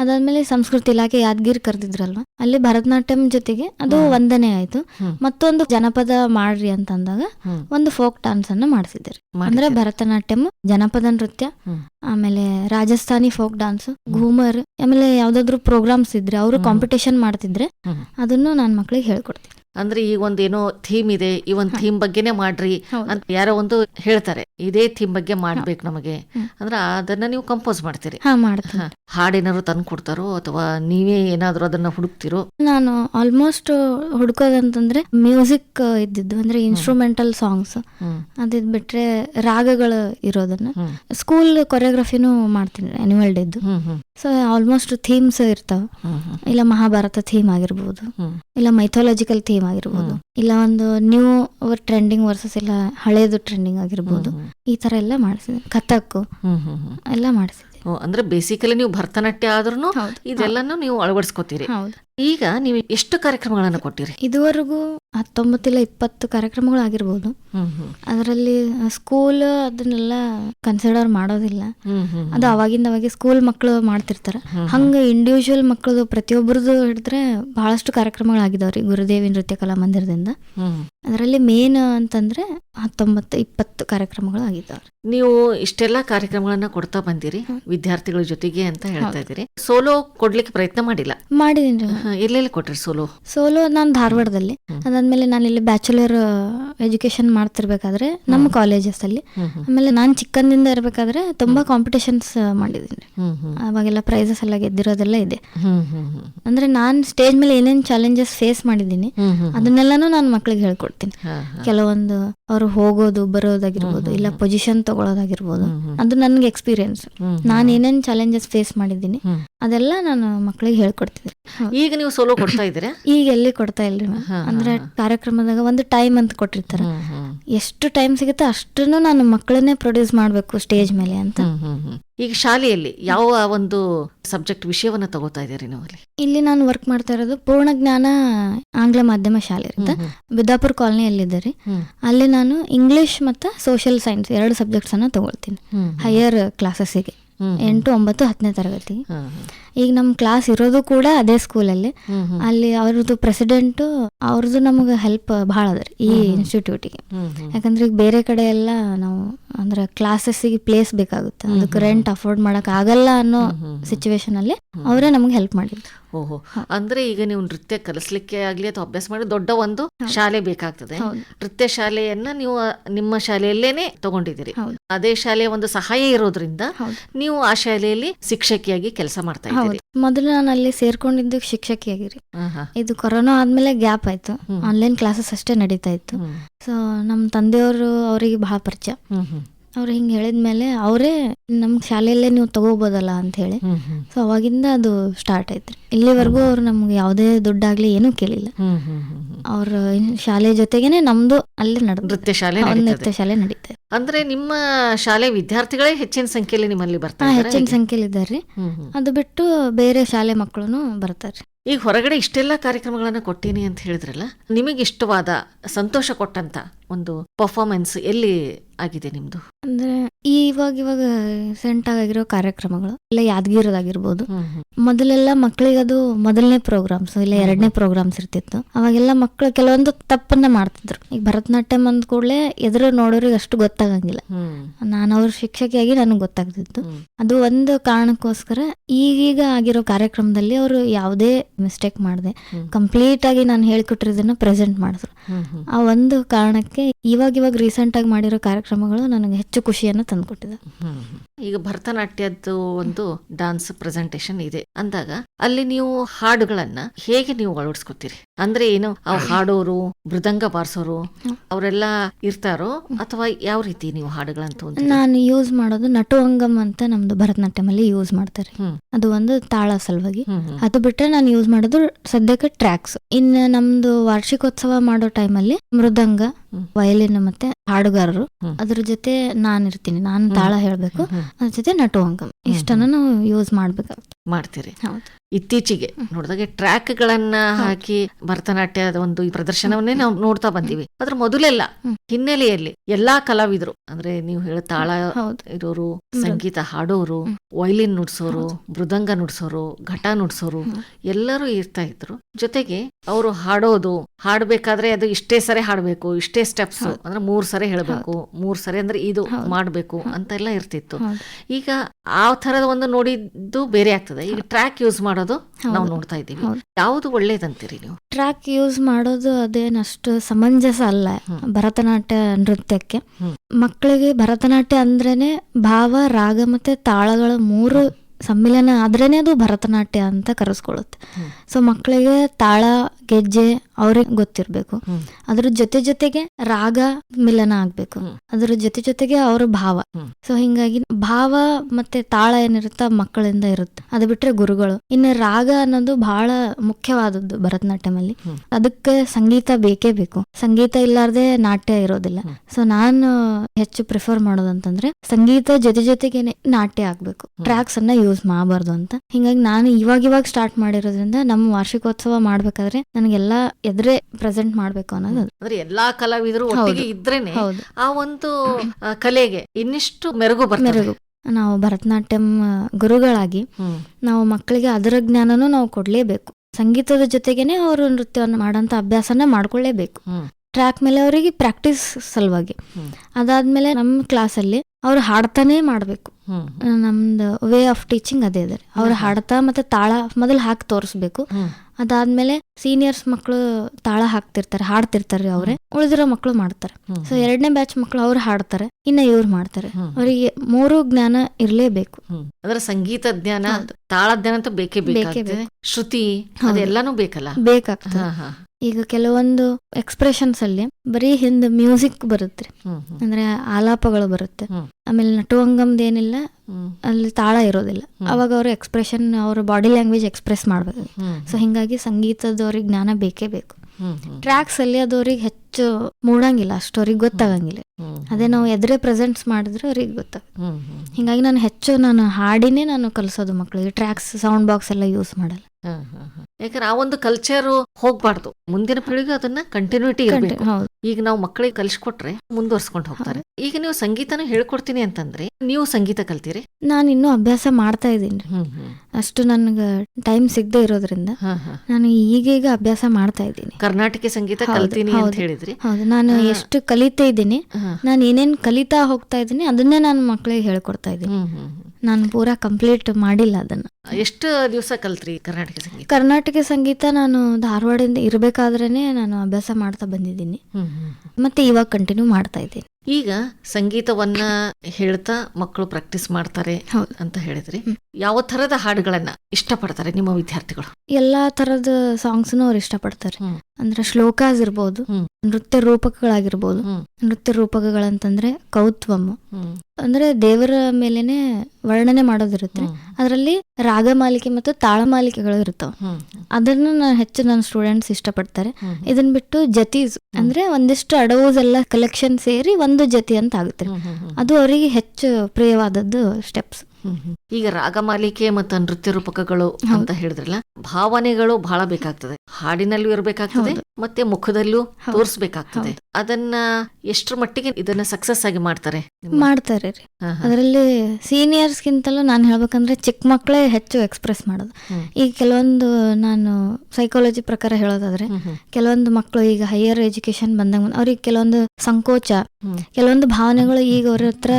ಅದಾದ್ಮೇಲೆ ಸಂಸ್ಕೃತಿ ಇಲಾಖೆ ಯಾದಗಿರಿ ಕರೆದಿದ್ರಲ್ವಾ ಅಲ್ಲಿ ಭರತನಾಟ್ಯಂ ಜೊತೆಗೆ ಅದು ಒಂದನೇ ವಂದನೆ ಆಯ್ತು ಮತ್ತೊಂದು ಜನಪದ ಮಾಡ್ರಿ ಅಂತಂದಾಗ. ಒಂದು ಫೋಕ್ ಡಾನ್ಸ್ ಅನ್ನು ಮಾಡಿಸಿದ್ದಾರೆ ಅಂದ್ರೆ? ಭರತನಾಟ್ಯಂ ಜನಪದ ನೃತ್ಯ ಆಮೇಲೆ ರಾಜಸ್ಥಾನಿ ಫೋಕ್ ಡಾನ್ಸ್ ಘೂಮರ್ ಆಮೇಲೆ ಯಾವ್ದಾದ್ರು ಪ್ರೋಗ್ರಾಮ್ಸ್ ಇದ್ರೆ ಅವರು ಕಾಂಪಿಟೇಷನ್ ಮಾಡ್ತಿದ್ರೆ. ಅದನ್ನು ನಾನ್ ಮಕ್ಳಿಗೆ ಹೇಳ್ಕೊಡ್ತೀನಿ. ಅಂದ್ರೆ ಈಗ ಒಂದು ಏನೋ ಥೀಮ್ ಇದೆ ಈ ಒಂದ್ ಥೀಮ್ ಬಗ್ಗೆನೇ ಮಾಡ್ರಿ ಅಂತ ಯಾರೋ ಒಂದು ಹೇಳ್ತಾರೆ. ಇದೇ ಥೀಮ್ ಬಗ್ಗೆ ಮಾಡ್ಬೇಕು ನಮಗೆ. ಅಂದ್ರೆ ಅದನ್ನ ನೀವು ಕಂಪೋಸ್ ಮಾಡ್ತೀರಿ. ಹಾಡೇನಾದ್ರು ತಂದು ಕೊಡ್ತಾರೋ ಅಥವಾ ನೀವೇ ಏನಾದ್ರು ಅದನ್ನ ಹುಡುಕ್ತಿರೋ? ನಾನು ಆಲ್ಮೋಸ್ಟ್ ಹುಡುಕೋದಂತಂದ್ರೆ ಮ್ಯೂಸಿಕ್ ಇದ್ದಿದ್ದು ಅಂದ್ರೆ ಇನ್ಸ್ಟ್ರೂಮೆಂಟಲ್ ಸಾಂಗ್ಸ್ ಅದಿದ್ ಬಿಟ್ರೆ ರಾಗಗಳು ಇರೋದನ್ನ. ಸ್ಕೂಲ್ ಕೊರಿಯೋಗ್ರಫಿನೂ ಮಾಡ್ತೀನಿ ಆನ್ಯುವಲ್ ಡೇದ್ದು ಸೊ ಆಲ್ಮೋಸ್ಟ್ ಥೀಮ್ಸ್ ಇರ್ತಾವ. ಇಲ್ಲ ಮಹಾಭಾರತ ಥೀಮ್ ಆಗಿರ್ಬೋದು. ಇಲ್ಲ ಮೈಥಾಲಜಿಕಲ್ ಥೀಮ್ ಆಗಿರ್ಬೋದು. ಇಲ್ಲ ಒಂದು ನ್ಯೂ ಟ್ರೆಂಡಿಂಗ್ ವರ್ಸಸ್ ಇಲ್ಲ ಹಳೇದು ಟ್ರೆಂಡಿಂಗ್ ಆಗಿರ್ಬೋದು. ಈ ತರ ಎಲ್ಲ ಮಾಡಿಸಿದೆ. ಹ್ಮ್. ಎಲ್ಲ ಮಾಡಿಸಿದೆ. ಅಂದ್ರೆ ಬೇಸಿಕಲಿ ನೀವು ಭರತನಾಟ್ಯ ಆದ್ರೂ ಇದೆಲ್ಲಾನು ನೀವು ಅಳವಡಿಸ್ಕೋತೀರಿ. ಈಗ ನೀವು ಎಷ್ಟು ಕಾರ್ಯಕ್ರಮಗಳನ್ನು ಕೊಟ್ಟಿರಿ? ಇದುವರೆಗೂ ಹತ್ತೊಂಬತ್ತಿಲ್ಲ ಇಪ್ಪತ್ತು ಕಾರ್ಯಕ್ರಮಗಳು ಆಗಿರ್ಬೋದು ಅದರಲ್ಲಿ ಸ್ಕೂಲ್ ಅದನ್ನೆಲ್ಲ ಕನ್ಸಿಡರ್ ಮಾಡೋದಿಲ್ಲ. ಅದು ಅವಾಗಿಂದ ಅವಾಗ ಸ್ಕೂಲ್ ಮಕ್ಕಳು ಮಾಡ್ತಿರ್ತಾರ. ಹಂಗ ಇಂಡಿವಿಜುವಲ್ ಮಕ್ಕಳದು ಪ್ರತಿಯೊಬ್ಬರದು ಹಿಡಿದ್ರೆ ಬಹಳಷ್ಟು ಕಾರ್ಯಕ್ರಮಗಳಾಗಿದಾವ್ರಿ ಗುರುದೇವಿ ನೃತ್ಯ ಕಲಾ ಮಂದಿರದಿಂದ. ಅದರಲ್ಲಿ ಮೇನ್ ಅಂತಂದ್ರೆ ಹತ್ತೊಂಬತ್ತು ಇಪ್ಪತ್ತು ಕಾರ್ಯಕ್ರಮಗಳು ಆಗಿದಾವ್ರಿ ನೀವು ಇಷ್ಟೆಲ್ಲ ಕಾರ್ಯಕ್ರಮಗಳನ್ನ ಕೊಡ್ತಾ ಬಂದಿರಿ. ವಿದ್ಯಾರ್ಥಿಗಳ ಜೊತೆಗೆ ಅಂತ ಹೇಳ್ತಾ ಇದ್ದೀರಿ. ಸೋಲೋ ಕೊಡ್ಲಿಕ್ಕೆ ಪ್ರಯತ್ನ ಮಾಡಿಲ್ಲ? ಮಾಡಿದೀನಿ ಎಲ್ಲೆಲ್ಲಿ ಕೊಟ್ರಿ ಸೋಲೋ? ಸೋಲೋ ನಾನು ಧಾರವಾಡದಲ್ಲಿ. ಅದಾದ್ಮೇಲೆ ನಾನು ಇಲ್ಲಿ ಬ್ಯಾಚುಲರ್ ಎಜುಕೇಶನ್ ಮಾಡ್ತಿರ್ಬೇಕಾದ್ರೆ ನಮ್ಮ ಕಾಲೇಜಸ್ ಅಲ್ಲಿ. ಆಮೇಲೆ ನಾನು ಚಿಕ್ಕಂದಿಂದ ಇರಬೇಕಾದ್ರೆ ತುಂಬಾ ಕಾಂಪಿಟೇಷನ್ಸ್ ಮಾಡಿದೀನಿ ಅವಾಗೆಲ್ಲ ಪ್ರೈಸಸ್ ಎಲ್ಲ ಗೆದ್ದಿರೋದೆಲ್ಲ ಇದೆ. ಅಂದ್ರೆ ನಾನ್ ಸ್ಟೇಜ್ ಮೇಲೆ ಏನೇನ್ ಚಾಲೆಂಜಸ್ ಫೇಸ್ ಮಾಡಿದ್ದೀನಿ. ಅದನ್ನೆಲ್ಲಾನು ನಾನು ಮಕ್ಳಿಗೆ ಹೇಳ್ಕೊಡ್ತೀನಿ. ಕೆಲವೊಂದು ಅವ್ರು ಹೋಗೋದು ಬರೋದಾಗಿರ್ಬೋದು ಇಲ್ಲ. ಪೊಸಿಷನ್ ತಗೊಳ್ಳೋದಾಗಿರ್ಬೋದು ಹ್ಮ್. ಅದು ನನ್ಗೆ ಎಕ್ಸ್ಪೀರಿಯನ್ಸ್ ಹ್ಮ್, ನಾನು. ಏನೇನ್ ಚಾಲೆಂಜಸ್ ಫೇಸ್ ಮಾಡಿದ್ದೀನಿ. ಅದೆಲ್ಲ ನಾನು ಮಕ್ಕಳಿಗೆ ಹೇಳ್ಕೊಡ್ತೀನಿ ಈಗ ನೀವು ಸೋಲೋ ಕೊಡ್ತಾ ಇದ್ರೆ ಈಗ ಎಲ್ಲಿ ಕೊಡ್ತಾ ಇಲ್ರಿ ಅಂದ್ರೆ ಕಾರ್ಯಕ್ರಮದಾಗ ಒಂದು ಟೈಮ್ ಅಂತ ಕೊಟ್ಟಿರ್ತಾರೆ. ಎಷ್ಟು ಟೈಮ್ ಸಿಗುತ್ತೆ ಅಷ್ಟನ್ನು ನಾನು ಮಕ್ಕಳನ್ನೇ ಪ್ರೊಡ್ಯೂಸ್ ಮಾಡ್ಬೇಕು ಸ್ಟೇಜ್ ಮೇಲೆ ಅಂತ. ಈಗ ಶಾಲೆಯಲ್ಲಿ ಯಾವ ಒಂದು ಸಬ್ಜೆಕ್ಟ್ ವಿಷಯವನ್ನ ತಗೋತಾ ಇದ್ದೀರಿ ನೀವು ಅಲ್ಲಿ ಇಲ್ಲಿ ನಾನು ವರ್ಕ್ ಮಾಡ್ತಾ ಇರೋದು ಪೂರ್ಣ ಜ್ಞಾನ ಆಂಗ್ಲ ಮಾಧ್ಯಮ ಶಾಲೆ ಇರುತ್ತೆ ಬಿದ್ದಾಪುರ್ ಬಿದ್ದಾಪುರ ಕಾಲನಿ ಅಲ್ಲಿದ್ದೆ ರೀ ಅಲ್ಲಿ ನಾನು ಇಂಗ್ಲಿಷ್ ಮತ್ತು ಸೋಷಿಯಲ್ ಸೈನ್ಸ್ ಎರಡು ಸಬ್ಜೆಕ್ಟ್ಸ್ ಅನ್ನ ತಗೊಳ್ತೀನಿ. ಹೈಯರ್ ಕ್ಲಾಸಸ್ಸಿಗೆ. ಎಂಟು ಒಂಬತ್ತು ಹತ್ತನೇ ತರಗತಿ. ಈಗ ನಮ್ಮ ಕ್ಲಾಸ್ ಇರೋದು ಕೂಡ ಅದೇ ಸ್ಕೂಲಲ್ಲಿ. ಅಲ್ಲಿ ಅವ್ರದ್ದು ಪ್ರೆಸಿಡೆಂಟು ಅವ್ರದ್ದು ನಮಗೆ ಹೆಲ್ಪ್ ಭಾಳ ಅದ್ರಿ ಈ. ಇನ್ಸ್ಟಿಟ್ಯೂಟಿಗೆ. ಯಾಕಂದ್ರೆ ಈಗ ಬೇರೆ ಕಡೆ ಎಲ್ಲ ನಾವು ಅಂದ್ರೆ ಕ್ಲಾಸಸ್ಸಿಗೆ ಪ್ಲೇಸ್ ಬೇಕಾಗುತ್ತೆ ಅದಕ್ಕೆ ರೆಂಟ್ ಅಫೋರ್ಡ್ ಮಾಡಕ್ ಆಗಲ್ಲ ಅನ್ನೋ. ಸಿಚುವೇಶನ್ ಅಲ್ಲಿ ಅವರೇ ನಮಗೆ ಹೆಲ್ಪ್ ಮಾಡಿದ್ರು ಓಹೋ. ಅಂದ್ರೆ ಈಗ ನೀವು ನೃತ್ಯ ಕಲಿಸ್ಲಿಕ್ಕೆ ಆಗ್ಲಿ ಅಥವಾ ಅಭ್ಯಾಸ ಮಾಡಿ ದೊಡ್ಡ ಒಂದು ಶಾಲೆ ಬೇಕಾಗ್ತದೆ. ನೃತ್ಯ ಶಾಲೆಯನ್ನ ನೀವು ನಿಮ್ಮ ಶಾಲೆಯಲ್ಲೇನೆ ತಗೊಂಡಿದ್ದೀರಿ. ಅದೇ ಶಾಲೆಯ ಒಂದು ಸಹಾಯ ಇರೋದ್ರಿಂದ ನೀವು ಆ ಶಾಲೆಯಲ್ಲಿ ಶಿಕ್ಷಕಿಯಾಗಿ ಕೆಲಸ ಮಾಡ್ತಾ ಇದ್ದೀರಿ. ಮೊದಲು ನಾನು ಅಲ್ಲಿ ಸೇರ್ಕೊಂಡಿದ್ದು ಶಿಕ್ಷಕಿಯಾಗಿರಿ. ಇದು ಕೊರೋನಾ ಆದ್ಮೇಲೆ ಗ್ಯಾಪ್ ಆಯ್ತು. ಆನ್ಲೈನ್ ಕ್ಲಾಸಸ್ ಅಷ್ಟೇ ನಡೀತಾ ಇತ್ತು. ಸೊ ನಮ್ಮ ತಂದೆಯವರು ಅವರಿಗೆ ಬಹಳ ಪರಿಚಯ. ಹ್ಮ್, ಹ್ಮ್, ಅವ್ರು ಹಿಂಗೆ ಹೇಳಿದ್ಮೇಲೆ ಅವರೇ ನಮ್ಮ ಶಾಲೆಯಲ್ಲೇ ನೀವು ತಗೋಬೋದಲ್ಲ ಅಂತ ಹೇಳಿ. ಸೊ ಅವಾಗಿಂದ ಅದು ಸ್ಟಾರ್ಟ್ ಆಯ್ತು. ಇಲ್ಲಿವರೆಗೂ ಅವ್ರು ನಮ್ಗೆ ಯಾವುದೇ ದುಡ್ಡಾಗ್ಲಿ ಏನೂ ಕೇಳಿಲ್ಲ. ಅವ್ರ ಶಾಲೆ ಜೊತೆಗೇನೆ ನಮ್ದು ಅಲ್ಲೇ ನಡ ನೃತ್ಯ ಶಾಲೆ ನೃತ್ಯ ಶಾಲೆ ನಡೀತದೆ. ಅಂದ್ರೆ ನಿಮ್ಮ ಶಾಲೆ ವಿದ್ಯಾರ್ಥಿಗಳೇ ಹೆಚ್ಚಿನ ಸಂಖ್ಯೆಯಲ್ಲಿ ನಿಮ್ಮಲ್ಲಿ ಬರ್ತಾರೆ ಹೆಚ್ಚಿನ ಸಂಖ್ಯೆಯಲ್ಲಿ ಇದ್ದಾರೆ. ಅದು ಬಿಟ್ಟು ಬೇರೆ ಶಾಲೆ ಮಕ್ಕಳು ಬರ್ತಾರೆ ಈಗ ಹೊರಗಡೆ ಇಷ್ಟೆಲ್ಲ ಕಾರ್ಯಕ್ರಮಗಳನ್ನ ಕೊಟ್ಟೀನಿ ಅಂತ ಹೇಳಿದ್ರಲ್ಲ ನಿಮಗೆ ಇಷ್ಟವಾದ ಸಂತೋಷ ಕೊಟ್ಟಂತ ಒಂದು ಪರ್ಫಾರ್ಮೆನ್ಸ್ ಎಲ್ಲಿ ಆಗಿದೆ ನಿಮ್ದು? ಅಂದ್ರೆ ಇವಾಗ ಇವಾಗ ಸೆಂಟ್ ಆಗಿರೋ ಕಾರ್ಯಕ್ರಮಗಳು ಇಲ್ಲ ಯಾದಗಿರೋದಾಗಿರ್ಬೋದು. ಮೊದಲೆಲ್ಲ ಮಕ್ಕಳಿಗೆ ಅದು ಮೊದಲನೇ ಪ್ರೋಗ್ರಾಮ್ಸ್ ಇಲ್ಲ ಎರಡನೇ ಪ್ರೋಗ್ರಾಮ್ಸ್ ಇರ್ತಿತ್ತು. ಅವಾಗೆಲ್ಲ ಮಕ್ಕಳು ಕೆಲವೊಂದು ತಪ್ಪನ್ನ ಮಾಡ್ತಿದ್ರು. ಈಗ ಭರತನಾಟ್ಯಂ ಅಂದ ಕೂಡಲೇ ಎದುರು ನೋಡೋರಿಗೆ ಅಷ್ಟು ಗೊತ್ತಾಗಂಗಿಲ್ಲ. ನಾನು ಅವ್ರ ಶಿಕ್ಷಕಿಯಾಗಿ ನನಗೆ ಗೊತ್ತಾಗ್ತಿತ್ತು. ಅದು ಒಂದು ಕಾರಣಕ್ಕೋಸ್ಕರ ಈಗೀಗ ಆಗಿರೋ ಕಾರ್ಯಕ್ರಮದಲ್ಲಿ ಅವರು ಯಾವುದೇ ಮಿಸ್ಟೇಕ್ ಮಾಡಿದೆ ಕಂಪ್ಲೀಟ್ ಆಗಿ ನಾನು ಹೇಳ್ಕೊಟ್ಟಿರೋದನ್ನ ಪ್ರೆಸೆಂಟ್ ಮಾಡಿದ್ರು. ಆ ಒಂದು ಕಾರಣಕ್ಕೆ ಇವಾಗ ಇವಾಗ ರೀಸೆಂಟ್ ಆಗಿ ಮಾಡಿರೋ ಕಾರ್ಯಕ್ರಮಗಳು ನನಗೆ ಹೆಚ್ಚು ಖುಷಿಯನ್ನು ತಂದುಕೊಟ್ಟಿದೆ. ಈಗ ಭರತನಾಟ್ಯದ್ದು ಒಂದು ಡಾನ್ಸ್ ಪ್ರೆಸೆಂಟೇಶನ್ ಇದೆ ಅಂದಾಗ ಅಲ್ಲಿ ನೀವು ಹಾಡುಗಳನ್ನ ಹೇಗೆ ನೀವು ಅಳವಡಿಸ್ಕೊತೀರಿ ಅಂದ್ರೆ ಏನು ಅವ್ ಹಾಡೋರು ಮೃದಂಗ ಬಾರಿಸೋರು. ಅವರೆಲ್ಲ ಇರ್ತಾರೋ ಅಥವಾ ಯಾವ ರೀತಿ ನೀವು ಹಾಡುಗಳಂತ? ನಾನು ಯೂಸ್ ಮಾಡೋದು ನಟುವಂಗಂ ಅಂತ ನಮ್ದು ಭರತನಾಟ್ಯಂ ಅಲ್ಲಿ ಯೂಸ್ ಮಾಡ್ತಾರೆ ಅದು ಒಂದು ತಾಳ ಸಲುವಾಗಿ. ಅದು ಬಿಟ್ರೆ ನಾನು ಯೂಸ್ ಮಾಡೋದು ಸದ್ಯಕ್ಕೆ ಟ್ರ್ಯಾಕ್ಸ್ ಇನ್ ನಮ್ದು ವಾರ್ಷಿಕೋತ್ಸವ ಮಾಡೋ ಟೈಮಲ್ಲಿ ಮೃದಂಗ. ವಯಲಿನ್ ಮತ್ತೆ ಹಾಡುಗಾರರು. ಅದ್ರ ಜೊತೆ ನಾನು ಇರ್ತೀನಿ ನಾನು ತಾಳ ಹೇಳ್ಬೇಕು. ಅದ್ರ ಜೊತೆ ನಟುವಂಗಮ್ ಇಷ್ಟನ್ನ ನಾವು ಯೂಸ್ ಮಾಡ್ಬೇಕಾಗ್ತದೆ ಮಾಡ್ತೀರಿ. ಇತ್ತೀಚೆಗೆ ನೋಡಿದಾಗ ಟ್ರ್ಯಾಕ್ ಗಳನ್ನ ಹಾಕಿ ಭರತನಾಟ್ಯದ ಒಂದು ಈ ಪ್ರದರ್ಶನವನ್ನೇ ನಾವು ನೋಡ್ತಾ ಬಂದೀವಿ. ಅದ್ರ ಮೊದಲೆಲ್ಲ ಹಿನ್ನೆಲೆಯಲ್ಲಿ ಎಲ್ಲಾ ಕಲಾವಿದರು. ಅಂದ್ರೆ ನೀವು ಹೇಳ ತಾಳ ಇರೋರು ಸಂಗೀತ ಹಾಡೋರು ವೈಲಿನ್ ನುಡ್ಸೋರು ಮೃದಂಗ ನುಡ್ಸೋರು ಘಟ ನುಡ್ಸೋರು. ಎಲ್ಲರೂ ಇರ್ತಾ ಇದ್ರು. ಜೊತೆಗೆ ಅವರು ಹಾಡೋದು ಹಾಡ್ಬೇಕಾದ್ರೆ ಅದು ಇಷ್ಟೇ ಸರಿ ಹಾಡ್ಬೇಕು ಇಷ್ಟೇ ಸ್ಟೆಪ್ಸ್. ಅಂದ್ರೆ ಮೂರ್ ಸರಿ ಹೇಳ್ಬೇಕು ಮೂರ್ ಸರಿ ಅಂದ್ರೆ ಇದು. ಮಾಡ್ಬೇಕು ಅಂತ ಅಂತೆಲ್ಲ ಇರ್ತಿತ್ತು. ಈಗ ಆ ತರದ ಒಂದು ನೋಡಿದ್ದು ಬೇರೆ ಆಗ್ತದೆ. ಈಗ ಟ್ರ್ಯಾಕ್ ಯೂಸ್ ಮಾಡೋದು ನಾವು ನೋಡ್ತಾ ಇದ್ದೀವಿ. ಯಾವುದು ಒಳ್ಳೇದಂತೀರಿ ನೀವು? ಟ್ರ್ಯಾಕ್ ಯೂಸ್ ಮಾಡೋದು ಅದೇನಷ್ಟು ಸಮಂಜಸ ಅಲ್ಲ. ಭರತನಾಟ್ಯ ನೃತ್ಯಕ್ಕೆ. ಮಕ್ಕಳಿಗೆ ಭರತನಾಟ್ಯ ಅಂದ್ರೇನೆ ಭಾವ ರಾಗ ಮತ್ತೆ ತಾಳಗಳ ಮೂರು ಸಮ್ಮಿಲನ ಆದ್ರೇನೆ ಅದು ಭರತನಾಟ್ಯ ಅಂತ ಕರೆಸ್ಕೊಳ್ಳುತ್ತೆ. ಸೊ ಮಕ್ಕಳಿಗೆ ತಾಳ ಗೆಜ್ಜೆ ಅವ್ರಿಗೆ ಗೊತ್ತಿರ್ಬೇಕು. ಅದ್ರ ಜೊತೆ ಜೊತೆಗೆ ರಾಗ ಮಿಲನ ಆಗ್ಬೇಕು. ಅದ್ರ ಜೊತೆ ಜೊತೆಗೆ ಅವ್ರ ಭಾವ. ಸೊ ಹಿಂಗಾಗಿ ಭಾವ ಮತ್ತೆ ತಾಳ ಏನಿರುತ್ತ ಮಕ್ಕಳಿಂದ ಇರುತ್ತೆ ಅದು ಬಿಟ್ರೆ ಗುರುಗಳು ಇನ್ನು ರಾಗ ಅನ್ನೋದು ಬಹಳ ಮುಖ್ಯವಾದದ್ದು ಭರತನಾಟ್ಯಮಲ್ಲಿ. ಅದಕ್ಕೆ ಸಂಗೀತ ಬೇಕೇ ಬೇಕು ಸಂಗೀತ ಇಲ್ಲಾರ್ದೆ ನಾಟ್ಯ ಇರೋದಿಲ್ಲ. ಸೊ ನಾನು ಹೆಚ್ಚು ಪ್ರಿಫರ್ ಮಾಡೋದಂತಂದ್ರೆ ಸಂಗೀತ ಜೊತೆ ಜೊತೆಗೇನೆ ನಾಟ್ಯ ಆಗ್ಬೇಕು. ಟ್ರ್ಯಾಕ್ಸ್ ಅನ್ನ ಯೂಸ್ ಮಾಡಬಾರ್ದು ಅಂತ. ಹಿಂಗಾಗಿ ನಾನು ಇವಾಗ ಇವಾಗ ಸ್ಟಾರ್ಟ್ ಮಾಡಿರೋದ್ರಿಂದ ನಮ್ಮ ವಾರ್ಷಿಕೋತ್ಸವ ಮಾಡ್ಬೇಕಾದ್ರೆ ನನಗೆಲ್ಲ ಎದ್ರೆ ಪ್ರೆಸೆಂಟ್ ಮಾಡ್ಬೇಕು ಅನ್ನೋದು ಅಂದ್ರೆ ಎಲ್ಲಾ ಕಲಾವಿದರು ಒಟ್ಟಿಗೆ ಇದ್ರೇನೆ ಆ ಒಂದು ಕಲೆಗೆ ಇನ್ನಿಷ್ಟು ಮೆರುಗು ಮೆರುಗು. ನಾವು ಭರತನಾಟ್ಯಂ ಗುರುಗಳಾಗಿ. ನಾವು ಮಕ್ಕಳಿಗೆ ಅದರ ಜ್ಞಾನನೂ ನಾವು ಕೊಡ್ಲೇಬೇಕು. ಸಂಗೀತದ ಜೊತೆಗೇನೆ ಅವರು ನೃತ್ಯವನ್ನು ಮಾಡೋಂಥ ಅಭ್ಯಾಸನ ಮಾಡ್ಕೊಳ್ಳೇಬೇಕು. ಟ್ರ್ಯಾಕ್ ಮೇಲೆ ಅವರಿಗೆ ಪ್ರಾಕ್ಟೀಸ್ ಸಲುವಾಗಿ. ಅದಾದ್ಮೇಲೆ ನಮ್ಮ ಕ್ಲಾಸಲ್ಲಿ ಅವ್ರು ಹಾಡ್ತಾನೆ ಮಾಡಬೇಕು. ನಮ್ದು ವೇ ಆಫ್ ಟೀಚಿಂಗ್ ಅದೇ ಅದೇ ಅವ್ರು ಹಾಡ್ತಾ ಮತ್ತೆ ತಾಳ ಮೊದಲು ಹಾಕಿ ತೋರಿಸ್ಬೇಕು. ಅದಾದ್ಮೇಲೆ ಸೀನಿಯರ್ಸ್ ಮಕ್ಕಳು ತಾಳ ಹಾಕ್ತಿರ್ತಾರೆ ಹಾಡ್ತಿರ್ತಾರೆ ಅವ್ರೆ. ಉಳಿದಿರೋ ಮಕ್ಕಳು ಮಾಡ್ತಾರೆ. ಸೊ ಎರಡನೇ ಬ್ಯಾಚ್ ಮಕ್ಕಳು ಅವ್ರು ಹಾಡ್ತಾರೆ ಇನ್ನ ಇವ್ರು ಮಾಡ್ತಾರೆ. ಅವರಿಗೆ ಮೂರು ಜ್ಞಾನ ಇರಲೇಬೇಕು. ಅಂದ್ರೆ ಸಂಗೀತ ಜ್ಞಾನ. ತಾಳ ಜ್ಞಾನ ಅಂತ ಬೇಕೇ ಬೇಕೇ ಬೇಕಾಗ್ತದೆ. ಶ್ರುತಿ. ಅದೆಲ್ಲಾನು ಬೇಕಲ್ಲ? ಬೇಕಾಗ್ತದೆ. ಈಗ ಕೆಲವೊಂದು ಎಕ್ಸ್ಪ್ರೆಷನ್ಸ್ ಅಲ್ಲಿ ಬರೀ ಹಿಂದ್ ಮ್ಯೂಸಿಕ್ ಬರುತ್ತೆ ಅಂದ್ರೆ ಆಲಾಪಗಳು ಬರುತ್ತೆ. ಆಮೇಲೆ ನಟುವಂಗಮ್ದು ಏನಿಲ್ಲ ಅಲ್ಲಿ ತಾಳ ಇರೋದಿಲ್ಲ. ಅವಾಗ ಅವ್ರ ಎಕ್ಸ್ಪ್ರೆಷನ್ ಅವ್ರ ಬಾಡಿ ಲ್ಯಾಂಗ್ವೇಜ್ ಎಕ್ಸ್ಪ್ರೆಸ್ ಮಾಡ್ಬೇಕು. ಸೊ ಹಿಂಗಾಗಿ ಸಂಗೀತದವ್ರಿಗೆ ಜ್ಞಾನ ಬೇಕೇ ಬೇಕು. ಟ್ರ್ಯಾಕ್ಸ್ ಅಲ್ಲಿ ಹೆಚ್ಚು ಹೆಚ್ಚು ಮೂಡಂಗಿಲ್ಲ ಅಷ್ಟು ಅವ್ರಿಗೆ ಗೊತ್ತಾಗಂಗಿಲ್ಲ. ಅದೇ ನಾವು ಎದುರೇ ಪ್ರೆಸೆಂಟ್ಸ್ ಮಾಡಿದ್ರೆ ಅವ್ರಿಗೆ ಗೊತ್ತಾಗ ಹಿಂಗಾಗಿ ನಾನು ಹೆಚ್ಚು ನಾನು ಹಾಡಿನೇ ನಾನು ಕಲಿಸೋದು ಮಕ್ಕಳಿಗೆ ಟ್ರ್ಯಾಕ್ಸ್ ಸೌಂಡ್ ಬಾಕ್ಸ್ ಎಲ್ಲ ಯೂಸ್ ಮಾಡಲ್ಲ. ಯಾಕಂದ್ರೆ ಆ ಒಂದು ಕಲ್ಚರ್ ಹೋಗ್ಬಾರ್ದು. ಮುಂದಿನ ಪೀಳಿಗೆ ಅದನ್ನ ಕಂಟಿನ್ಯೂಟಿ ಈಗ ನಾವು ಮಕ್ಕಳಿಗೆ ಕಲಿಸ್ಕೊಟ್ರೆ ಮುಂದುವರ್ಸ್ಕೊಂಡು ಹೋಗ್ತಾರೆ. ಈಗ ನೀವು ಸಂಗೀತನ ಹೇಳ್ಕೊಡ್ತೀನಿ ಅಂತಂದ್ರೆ ನೀವು ಸಂಗೀತ ಕಲ್ತೀರಿ? ನಾನು ಇನ್ನೂ ಅಭ್ಯಾಸ ಮಾಡ್ತಾ ಇದ್ದೀನಿ. ಅಷ್ಟು ನನ್ಗೆ ಟೈಮ್ ಸಿಗದೆ ಇರೋದ್ರಿಂದ. ನಾನು ಈಗೀಗ ಅಭ್ಯಾಸ ಮಾಡ್ತಾ ಇದ್ದೀನಿ. ಕರ್ನಾಟಕ ಸಂಗೀತ ಕಲ್ತೀನಿ ಅಂತ ಹೌದು. ಹೇಳಿದ್ರಿ? ಹೌದು ನಾನು ಎಷ್ಟು ಕಲಿತಾ ಇದ್ದೀನಿ. ನಾನು ಏನೇನು ಕಲಿತಾ ಹೋಗ್ತಾ ಇದ್ದೀನಿ ಅದನ್ನೇ ನಾನು ಮಕ್ಕಳಿಗೆ ಹೇಳ್ಕೊಡ್ತಾ ಇದ್ದೀನಿ. ನಾನು ಪೂರಾ ಕಂಪ್ಲೀಟ್ ಮಾಡಿಲ್ಲ ಅದನ್ನ. ಎಷ್ಟು ದಿವಸ ಕಲ್ತ್ರಿ ಕರ್ನಾಟಕ ಸಂಗೀತ? ಕರ್ನಾಟಕ ಸಂಗೀತ ನಾನು ಧಾರವಾಡದಿಂದ ಇರಬೇಕಾದ್ರೇನೆ ನಾನು ಅಭ್ಯಾಸ ಮಾಡ್ತಾ ಬಂದಿದ್ದೀನಿ. ಮತ್ತೆ ಇವಾಗ ಕಂಟಿನ್ಯೂ ಮಾಡ್ತಾ ಇದ್ದೀನಿ. ಈಗ ಸಂಗೀತವನ್ನ ಹೇಳ್ತಾ ಮಕ್ಕಳು ಪ್ರಾಕ್ಟೀಸ್ ಮಾಡ್ತಾರೆ. ಅಂತ ಹೇಳಿದ್ರಿ ಯಾವ ತರದ ಹಾಡುಗಳನ್ನ ಇಷ್ಟಪಡ್ತಾರೆ ನಿಮ್ಮ ವಿದ್ಯಾರ್ಥಿಗಳು ಎಲ್ಲಾ ತರದ ಸಾಂಗ್ಸ್ನು ಅವ್ರು ಇಷ್ಟಪಡ್ತಾರೆ. ಅಂದ್ರೆ ಶ್ಲೋಕಾಸ್ ಇರ್ಬೋದು. ನೃತ್ಯ ರೂಪಕಗಳಾಗಿರ್ಬೋದು. ನೃತ್ಯ ರೂಪಕಗಳಂತಂದ್ರೆ ಕೌತ್ವಮ್ ಅಂದ್ರೆ ದೇವರ ಮೇಲೆನೆ ವರ್ಣನೆ ಮಾಡೋದಿರುತ್ತೆ. ಅದರಲ್ಲಿ ರಾಗಮಾಲಿಕೆ ಮತ್ತು ತಾಳಮಾಲಿಕೆಗಳು ಇರ್ತಾವ ಅದನ್ನ ನಾನು ಹೆಚ್ಚು ನನ್ನ ಸ್ಟೂಡೆಂಟ್ಸ್ ಇಷ್ಟಪಡ್ತಾರೆ. ಪಡ್ತಾರೆ ಇದನ್ ಬಿಟ್ಟು ಜತೀಸ್ ಅಂದ್ರೆ ಒಂದಿಷ್ಟು ಅಡವೋಸ್ ಎಲ್ಲ ಕಲೆಕ್ಷನ್ ಸೇರಿ ಒಂದು ಜತಿ ಅಂತ ಆಗುತ್ತೆ. ಅದು ಅವರಿಗೆ ಹೆಚ್ಚು ಪ್ರಿಯವಾದದ್ದು ಸ್ಟೆಪ್ಸ್. ಈಗ ರಾಗಮಾಲಿಕೆ ಮತ್ತು ನೃತ್ಯ ರೂಪಕಗಳು ಅಂತ ಹೇಳಿದ್ರಲ್ಲ ಭಾವನೆಗಳು ಬಹಳ ಬೇಕಾಗ್ತದೆ. ಹಾಡಿನಲ್ಲೂ ಇರಬೇಕಾಗ್ತದೆ. ಮತ್ತೆ ಮುಖದಲ್ಲೂ ತೋರಿಸಬೇಕಾಗ್ತದೆ. ಅದನ್ನ ಎಷ್ಟರ ಮಟ್ಟಿಗೆ ಇದನ್ನ ಸಕ್ಸಸ್ ಆಗಿ ಮಾಡ್ತಾರೆ ಮಾಡ್ತಾರೆ ರೀ. ಸೀನಿಯರ್ಸ್ ಗಿಂತಲೂ ನಾನ್ ಹೇಳ್ಬೇಕಂದ್ರೆ ಚಿಕ್ಕ ಮಕ್ಕಳೇ ಹೆಚ್ಚು ಎಕ್ಸ್ಪ್ರೆಸ್ ಮಾಡೋದು. ಈಗ ಕೆಲವೊಂದು ನಾನು ಸೈಕಾಲಜಿ ಪ್ರಕಾರ ಹೇಳೋದಾದ್ರೆ ಕೆಲವೊಂದು ಮಕ್ಕಳು ಈಗ ಹೈಯರ್ ಎಜುಕೇಶನ್ ಬಂದಾಗ ಅವ್ರಿಗೆ ಕೆಲವೊಂದು ಸಂಕೋಚ. ಕೆಲವೊಂದು ಭಾವನೆಗಳು ಈಗ ಅವ್ರ ಹತ್ರ